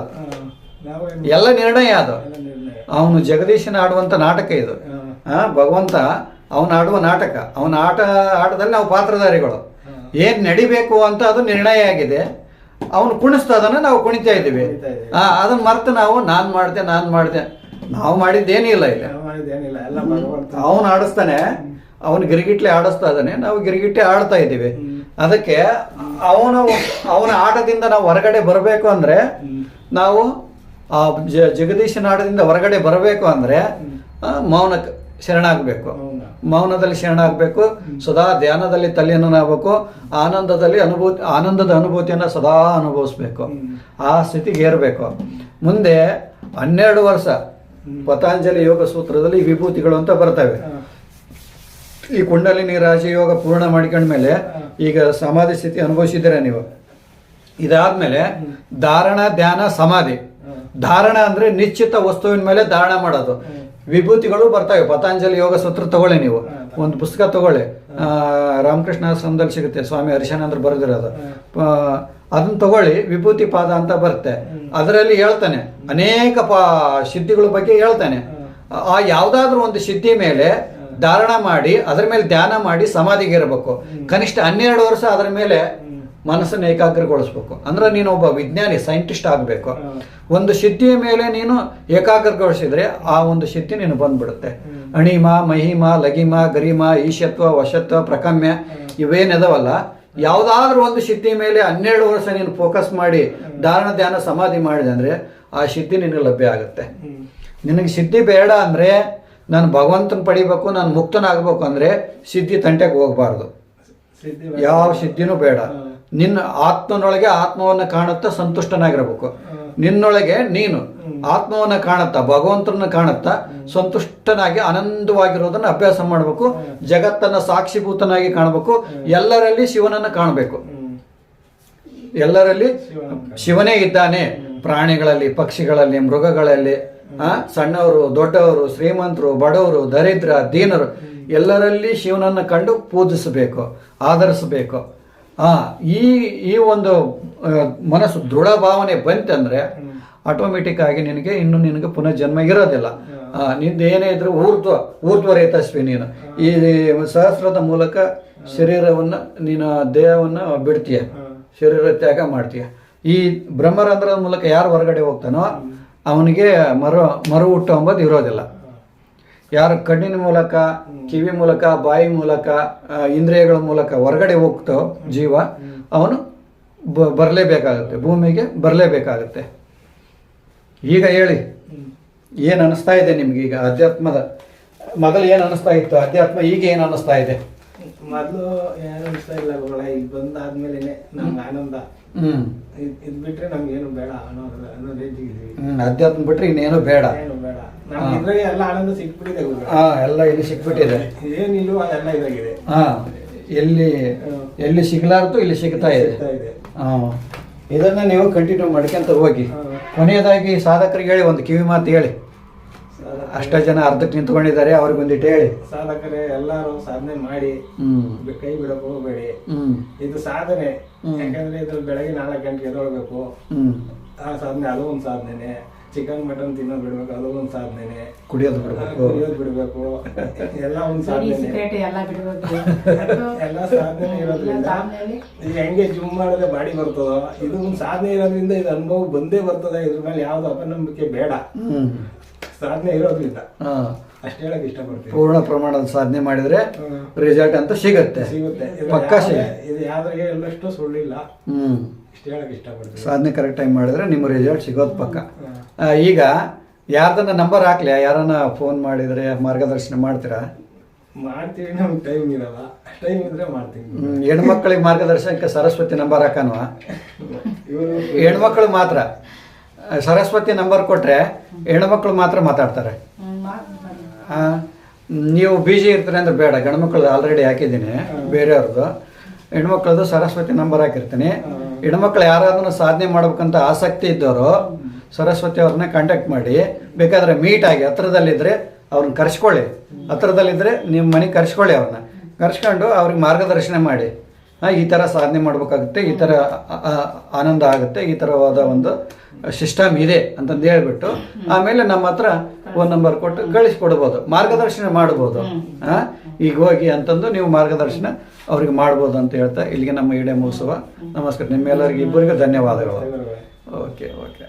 ಎಲ್ಲ ನಿರ್ಣಯ ಅದು. ಅವನು ಜಗದೀಶನ ಆಡುವಂತ ನಾಟಕ ಇದು. ಭಗವಂತ ಅವನು ಆಡುವ ನಾಟಕ. ಅವನ ಆಟ ಆಟದಲ್ಲಿ ನಾವು ಪಾತ್ರಧಾರಿಗಳು. ಏನು ನಡಿಬೇಕು ಅಂತ ಅದು ನಿರ್ಣಯ ಆಗಿದೆ. ಅವನು ಕುಣಿಸ್ತಾ ಅದನ್ನ ನಾವು ಕುಣಿತಾ ಇದ್ದೀವಿ. ಹಾಂ ಅದನ್ನು ಮರ್ತು ನಾವು ನಾನು ಮಾಡಿದೆ ನಾನು ಮಾಡಿದೆ. ನಾವು ಮಾಡಿದ್ದೇನಿಲ್ಲ ಇಲ್ಲ. ಅವನು ಆಡಿಸ್ತಾನೆ. ಅವನು ಗಿರಿಗಿಟ್ಲೆ ಆಡಿಸ್ತಾ ಇದ್ದಾನೆ ನಾವು ಗಿರಿಗಿಟ್ಟೆ ಆಡ್ತಾ ಇದ್ದೀವಿ. ಅದಕ್ಕೆ ಅವನು ಅವನ ಆಟದಿಂದ ನಾವು ಹೊರಗಡೆ ಬರಬೇಕು ಅಂದ್ರೆ ನಾವು ಆ ಜ- ಜಗದೀಶನ ಆಟದಿಂದ ಹೊರಗಡೆ ಬರಬೇಕು ಅಂದ್ರೆ ಮೌನಕ್ಕೆ ಶರಣಾಗಬೇಕು. ಮೌನ. ಮೌನದಲ್ಲಿ ಶರಣಾಗಬೇಕು ಸದಾ ಧ್ಯಾನದಲ್ಲಿ ತಲ್ಲೀನಾಗಬೇಕು ಆನಂದದಲ್ಲಿ ಅನುಭೂತಿ ಆನಂದದ ಅನುಭೂತಿಯನ್ನು ಸದಾ ಅನುಭವಿಸ್ಬೇಕು. ಆ ಸ್ಥಿತಿಗೆ ಏರಬೇಕು. ಮುಂದೆ ಹನ್ನೆರಡು ವರ್ಷ ಪತಾಂಜಲಿ ಯೋಗ ಸೂತ್ರದಲ್ಲಿ ವಿಭೂತಿಗಳು ಅಂತ ಬರ್ತವೆ. ಈ ಕುಂಡಲಿನಿ ರಾಜಯೋಗ ಪೂರ್ಣ ಮಾಡ್ಕೊಂಡ್ಮೇಲೆ ಈಗ ಸಮಾಧಿ ಸ್ಥಿತಿ ಅನುಭವಿಸಿದ್ದೀರ ನೀವು? ಇದಾದ್ಮೇಲೆ ಧಾರಣ ಧ್ಯಾನ ಸಮಾಧಿ. ಧಾರಣ ಅಂದ್ರೆ ನಿಶ್ಚಿತ ವಸ್ತುವಿನ ಮೇಲೆ ಧಾರಣ ಮಾಡೋದು. ವಿಭೂತಿಗಳು ಬರ್ತವೆ. ಪತಾಂಜಲಿ ಯೋಗ ಸೂತ್ರ ತಗೊಳ್ಳಿ ನೀವು. ಒಂದು ಪುಸ್ತಕ ತಗೊಳ್ಳಿ. ಆ, ರಾಮಕೃಷ್ಣ ಸಂದಲ್ಲಿ ಸಿಗುತ್ತೆ. ಸ್ವಾಮಿ ಹರಿಶಾನಂದ್ರ ಬರೆದಿರೋದು. ಅದನ್ನ ತಗೊಳ್ಳಿ. ವಿಭೂತಿ ಪಾದ ಅಂತ ಬರುತ್ತೆ. ಅದರಲ್ಲಿ ಹೇಳ್ತಾನೆ. ಅನೇಕ ಪಾ ಸಿದ್ಧಿಗಳ ಬಗ್ಗೆ ಹೇಳ್ತಾನೆ. ಆ ಯಾವ್ದಾದ್ರು ಒಂದು ಸಿದ್ಧಿ ಮೇಲೆ ಧಾರಣ ಮಾಡಿ ಅದರ ಮೇಲೆ ಧ್ಯಾನ ಮಾಡಿ ಸಮಾಧಿಗೆ ಇರಬೇಕು. ಕನಿಷ್ಠ ಹನ್ನೆರಡು ವರ್ಷ ಅದರ ಮೇಲೆ ಮನಸ್ಸನ್ನು ಏಕಾಗ್ರಗೊಳಿಸ್ಬೇಕು. ಅಂದ್ರೆ ನೀನು ಒಬ್ಬ ವಿಜ್ಞಾನಿ ಸೈಂಟಿಸ್ಟ್ ಆಗಬೇಕು. ಒಂದು ಸಿದ್ಧಿಯ ಮೇಲೆ ನೀನು ಏಕಾಗ್ರಗೊಳಿಸಿದ್ರೆ ಆ ಒಂದು ಸಿದ್ಧಿ ನೀನು ಬಂದ್ಬಿಡುತ್ತೆ. ಅಣಿಮ ಮಹಿಮ ಲಗಿಮ ಗರಿಮ ಈಶತ್ವ ವಶತ್ವ ಪ್ರಕಮ್ಯ ಇವೇನಿದಾವಲ್ಲ? ಯಾವುದಾದ್ರೂ ಒಂದು ಸಿದ್ಧಿ ಮೇಲೆ ಹನ್ನೆರಡು ವರ್ಷ ನೀನು ಫೋಕಸ್ ಮಾಡಿ ಧಾರಣ ಧ್ಯಾನ ಸಮಾಧಿ ಮಾಡಿದೆ ಅಂದ್ರೆ ಆ ಸಿದ್ಧಿ ನಿನಗೆ ಲಭ್ಯ ಆಗುತ್ತೆ. ನಿನಗೆ ಸಿದ್ಧಿ ಬೇಡ ಅಂದ್ರೆ ನಾನು ಭಗವಂತನ ಪಡಿಬೇಕು ನಾನು ಮುಕ್ತನಾಗಬೇಕು ಅಂದರೆ ಸಿದ್ಧಿ ತಂಟೆಗೆ ಹೋಗಬಾರ್ದು. ಯಾವ ಸಿದ್ಧಿನೂ ಬೇಡ. ನಿನ್ನ ಆತ್ಮನೊಳಗೆ ಆತ್ಮವನ್ನು ಕಾಣುತ್ತಾ ಸಂತುಷ್ಟನಾಗಿರಬೇಕು. ನಿನ್ನೊಳಗೆ ನೀನು ಆತ್ಮವನ್ನ ಕಾಣುತ್ತಾ ಭಗವಂತನ ಕಾಣುತ್ತಾ ಸಂತುಷ್ಟನಾಗಿ ಆನಂದವಾಗಿರೋದನ್ನ ಅಭ್ಯಾಸ ಮಾಡಬೇಕು. ಜಗತ್ತನ್ನ ಸಾಕ್ಷಿಭೂತನಾಗಿ ಕಾಣಬೇಕು. ಎಲ್ಲರಲ್ಲಿ ಶಿವನನ್ನ ಕಾಣಬೇಕು. ಎಲ್ಲರಲ್ಲಿ ಶಿವನೇ ಇದ್ದಾನೆ. ಪ್ರಾಣಿಗಳಲ್ಲಿ ಪಕ್ಷಿಗಳಲ್ಲಿ ಮೃಗಗಳಲ್ಲಿ ಆ? ಸಣ್ಣವರು ದೊಡ್ಡವರು ಶ್ರೀಮಂತರು ಬಡವರು ದರಿದ್ರ ದೀನರು ಎಲ್ಲರಲ್ಲಿ ಶಿವನನ್ನು ಕಂಡು ಪೂಜಿಸಬೇಕು ಆಧರಿಸಬೇಕು. ಆ ಈ ಈ ಒಂದು ಮನಸ್ಸು ದೃಢ ಭಾವನೆ ಬಂತಂದ್ರೆ ಆಟೋಮೆಟಿಕ್ ಆಗಿ ನಿನಗೆ ಇನ್ನು ನಿನಗೆ ಪುನಃ ಜನ್ಮ ಇರೋದಿಲ್ಲ. ನಿಂದು ಏನೇ ಇದ್ರೂ ಊರ್ಧ್ವ ಊರ್ಧ್ವ ರೇತಸ್ವಿ ನೀನು. ಈ ಸಹಸ್ರದ ಮೂಲಕ ಶರೀರವನ್ನ ನೀನು ದೇಹವನ್ನ ಬಿಡ್ತೀಯ. ಶರೀರ ತ್ಯಾಗ ಮಾಡ್ತೀಯ. ಈ ಬ್ರಹ್ಮರಂಧ್ರದ ಮೂಲಕ ಯಾರು ಹೊರಗಡೆ ಹೋಗ್ತಾನೋ ಅವನಿಗೆ ಮರು ಮರು ಹುಟ್ಟು ಅಂಬೋದು ಇರೋದಿಲ್ಲ. ಯಾರು ಕಣ್ಣಿನ ಮೂಲಕ, ಕಿವಿ ಮೂಲಕ, ಬಾಯಿ ಮೂಲಕ ಇಂದ್ರಿಯಗಳ ಮೂಲಕ ಹೊರಗಡೆ ಹೋಗ್ತೋ ಜೀವ, ಅವನು ಬರಲೇಬೇಕಾಗುತ್ತೆ. ಭೂಮಿಗೆ ಬರಲೇಬೇಕಾಗುತ್ತೆ. ಈಗ ಹೇಳಿ, ಏನು ಅನ್ನಿಸ್ತಾ ಇದೆ ನಿಮ್ಗೆ ಈಗ ಅಧ್ಯಾತ್ಮದ? ಮೊದಲು ಏನು ಅನ್ನಿಸ್ತಾ ಇತ್ತು? ಅಧ್ಯಾತ್ಮ ಈಗ ಏನು ಅನ್ನಿಸ್ತಾ ಇದೆ? ಮೊದಲು ಏನು ಅನ್ನಿಸ್ತಾ ಇಲ್ಲ ಇಲ್ಲಿ ಬಂದಾದ್ಮೇಲೆ ನಮ್ಗೆ ಆನಂದ. ಇದ್ ಇದ್ ಬಿಟ್ರೆ ನಮ್ಗೆ ಏನು ಬೇಡ ಅನ್ನೋ ಅನ್ನೋ ರೇಂಜಿಗೆ ಇದೀವಿ ಹ್ಮ್ ಅಧ್ಯಾತ್ಮ ಬಿಟ್ರೆ ಇನ್ನೇನು ಬೇಡ. ಏನು ಬೇಡ. ನಮ್ಗೆ ಇದ್ರಾಗೆ ಎಲ್ಲ ಆನಂದ ಸಿಕ್ಬಿಟ್ಟಿದೆ ಗುರು. ಹಾ ಎಲ್ಲ ಇಲ್ಲಿ ಸಿಕ್ಬಿಟ್ಟಿದೆ. ಏನಿಲ್ವೋ ಅದೆಲ್ಲ ಇದಾಗಿದೆ ಹಾ ಎಲ್ಲಿ ಎಲ್ಲಿ ಸಿಗ್ಲಾರ್ದು ಇಲ್ಲಿ ಸಿಗ್ತಾ ಇದೆ. ಸಿಗ್ತಾ ಇದೆ. ಹಾ. ಇದನ್ನ ನೀವು ಕಂಟಿನ್ಯೂ ಮಾಡ್ಕೊಂತ ಹೋಗಿ. ಕೊನೆಯದಾಗಿ ಸಾಧಕರಿಗೆ ಹೇಳಿ ಒಂದು ಕಿವಿ ಮಾತು ಹೇಳಿ. ಅಷ್ಟೇ ಜನ ಅರ್ಧಕ್ಕೆ ನಿಂತ್ಕೊಂಡಿದ್ದಾರೆ ಅವ್ರಿಗೆ ಒಂದಿಟ್ಟು ಹೇಳಿ. ಸಾಧಕರೇ ಎಲ್ಲರೂ ಸಾಧನೆ ಮಾಡಿ ಕೈ ಬಿಡಕ್ ಹೋಗ್ಬೇಡಿ. ಇದು ಸಾಧನೆ. ಯಾಕಂದ್ರೆ ಇದ್ರಲ್ಲಿ ಬೆಳಗ್ಗೆ ನಾಲ್ಕು ಗಂಟೆಗೆ ಎದೊಳ್ಬೇಕು ಆ ಸಾಧನೆ ಅದು ಒಂದು ಸಾಧನೆನೆ. ಚಿಕನ್ ಮಟನ್ ತಿನ್ನೋದು ಬಿಡ್ಬೇಕು ಅದು ಒಂದು ಸಾಧನೆನೆ. ಕುಡಿಯೋದು ಬಿಡ್ಬೇಕು. ಕುಡಿಯೋದು ಬಿಡ್ಬೇಕು. ಎಲ್ಲ ಒಂದು (laughs) ಸಾಧನೆ ಎಲ್ಲ ಸಾಧನೆ ಇರೋದ್ರಿಂದ ಈಗ ಹೆಂಗೆ ಜಿಮ್ ಮಾಡಿದ್ರೆ ಬಾಡಿ ಬರ್ತದೋ ಇದು ಒಂದು ಸಾಧನೆ ಇರೋದ್ರಿಂದ ಇದು ಅನುಭವ ಬಂದೇ ಬರ್ತದ. ಇದ್ರ ಮೇಲೆ ಯಾವ್ದು ಅಪನಂಬಿಕೆ ಬೇಡ. ಸಾಧನೆ ಇರೋದ್ರಿಂದ. ಅಷ್ಟೇ ಹೇಳಕ್ ಇಷ್ಟಪಡ್ತೀನಿ. ಪೂರ್ಣ ಪ್ರಮಾಣದ ಸಾಧನೆ ಮಾಡಿದ್ರೆ. ರಿಸಲ್ಟ್ ಅಂತ ಸಿಗುತ್ತೆ. ಸಿಗುತ್ತೆ. ಪಕ್ಕ ಇದು ಯಾವ್ದ್ರಿಗೆ ಎಲ್ಲಷ್ಟು ಸುಳ್ಳಿಲ್ಲ. ಹ್ಮ್. ಇಷ್ಟು ಹೇಳಕ್ ಇಷ್ಟಪಡ್ತೀನಿ. ಸಾಧನೆ ಕರೆಕ್ಟ್ ಟೈಮ್ ಮಾಡಿದ್ರೆ ನಿಮ್ಮ ರಿಸಲ್ಟ್ ಸಿಗೋದು ಪಕ್ಕ. ಈಗ ಯಾರ್ದನ್ನ ನಂಬರ್ ಹಾಕ್ಲಿ ಯಾರನ್ನ ಫೋನ್ ಮಾಡಿದ್ರೆ ಮಾರ್ಗದರ್ಶನ ಮಾಡ್ತೀರಾ? ಮಾಡ್ತೀವಿ ನಮ್ಗೆ ಟೈಮ್ ಇರಲ್ಲ. ಟೈಮ್ ಇದ್ರೆ ಮಾಡ್ತೀನಿ. ಹ್ಮ್, ಹೆಣ್ಮಕ್ಳಿಗೆ ಮಾರ್ಗದರ್ಶನಕ್ಕೆ ಸರಸ್ವತಿ ನಂಬರ್ ಹಾಕನ್ವಾ? ಇವರು ಹೆಣ್ಮಕ್ಳು ಮಾತ್ರ. ಸರಸ್ವತಿ ನಂಬರ್ ಕೊಟ್ರೆ ಹೆಣ್ಮಕ್ಳು ಮಾತ್ರ ಮಾತಾಡ್ತಾರೆ. ಆ, ನೀವು ಬಿಜಿ ಇರ್ತೀರಿ ಅಂದ್ರೆ ಬೇಡ ಗಂಡ್ಮಕ್ಳದ್ದು ಆಲ್ರೆಡಿ ಹಾಕಿದ್ದೀನಿ ಬೇರೆಯವ್ರದ್ದು. ಹೆಣ್ಮಕ್ಳದ್ದು ಸರಸ್ವತಿ ನಂಬರ್ ಹಾಕಿರ್ತೀನಿ. ಹೆಣ್ಮಕ್ಳು ಯಾರಾದ್ರೂ ಸಾಧನೆ ಮಾಡ್ಬೇಕಂತ ಆಸಕ್ತಿ ಇದ್ದವರು ಸರಸ್ವತಿ ಅವ್ರನ್ನ ಕಾಂಟ್ಯಾಕ್ಟ್ ಮಾಡಿ ಬೇಕಾದ್ರೆ ಮೀಟ್ ಆಗಿ ಹತ್ರದಲ್ಲಿದ್ದರೆ ಅವ್ರನ್ನ ಕರ್ಸ್ಕೊಳ್ಳಿ. ಹತ್ರದಲ್ಲಿದ್ದರೆ ನಿಮ್ಮ ಮನೆಗೆ ಕರ್ಸ್ಕೊಳ್ಳಿ ಅವ್ರನ್ನ. ಕರ್ಸ್ಕೊಂಡು ಅವ್ರಿಗೆ ಮಾರ್ಗದರ್ಶನ ಮಾಡಿ. ಈ ಥರ ಸಾಧನೆ ಮಾಡಬೇಕಾಗುತ್ತೆ ಈ ಥರ ಆನಂದ ಆಗುತ್ತೆ ಈ ಥರವಾದ ಒಂದು ಸಿಸ್ಟಮ್ ಇದೆ ಅಂತಂದು ಹೇಳ್ಬಿಟ್ಟು ಆಮೇಲೆ ನಮ್ಮ ಹತ್ರ ಫೋನ್ ನಂಬರ್ ಕೊಟ್ಟು ಕಳಿಸ್ಕೊಡ್ಬೋದು ಮಾರ್ಗದರ್ಶನ ಮಾಡ್ಬೋದು. ಈಗ ಹೋಗಿ ಅಂತಂದು ನೀವು ಮಾರ್ಗದರ್ಶನ ಅವ್ರಿಗೆ ಮಾಡ್ಬೋದು ಅಂತ ಹೇಳ್ತಾ ಇಲ್ಲಿಗೆ ನಮ್ಮ ಇಡೇ ಮುಗಿಸುವ. ನಮಸ್ಕಾರ ನಿಮ್ಮೆಲ್ಲರಿಗೆ ಇಬ್ಬರಿಗೂ ಧನ್ಯವಾದಗಳು. Okay okay.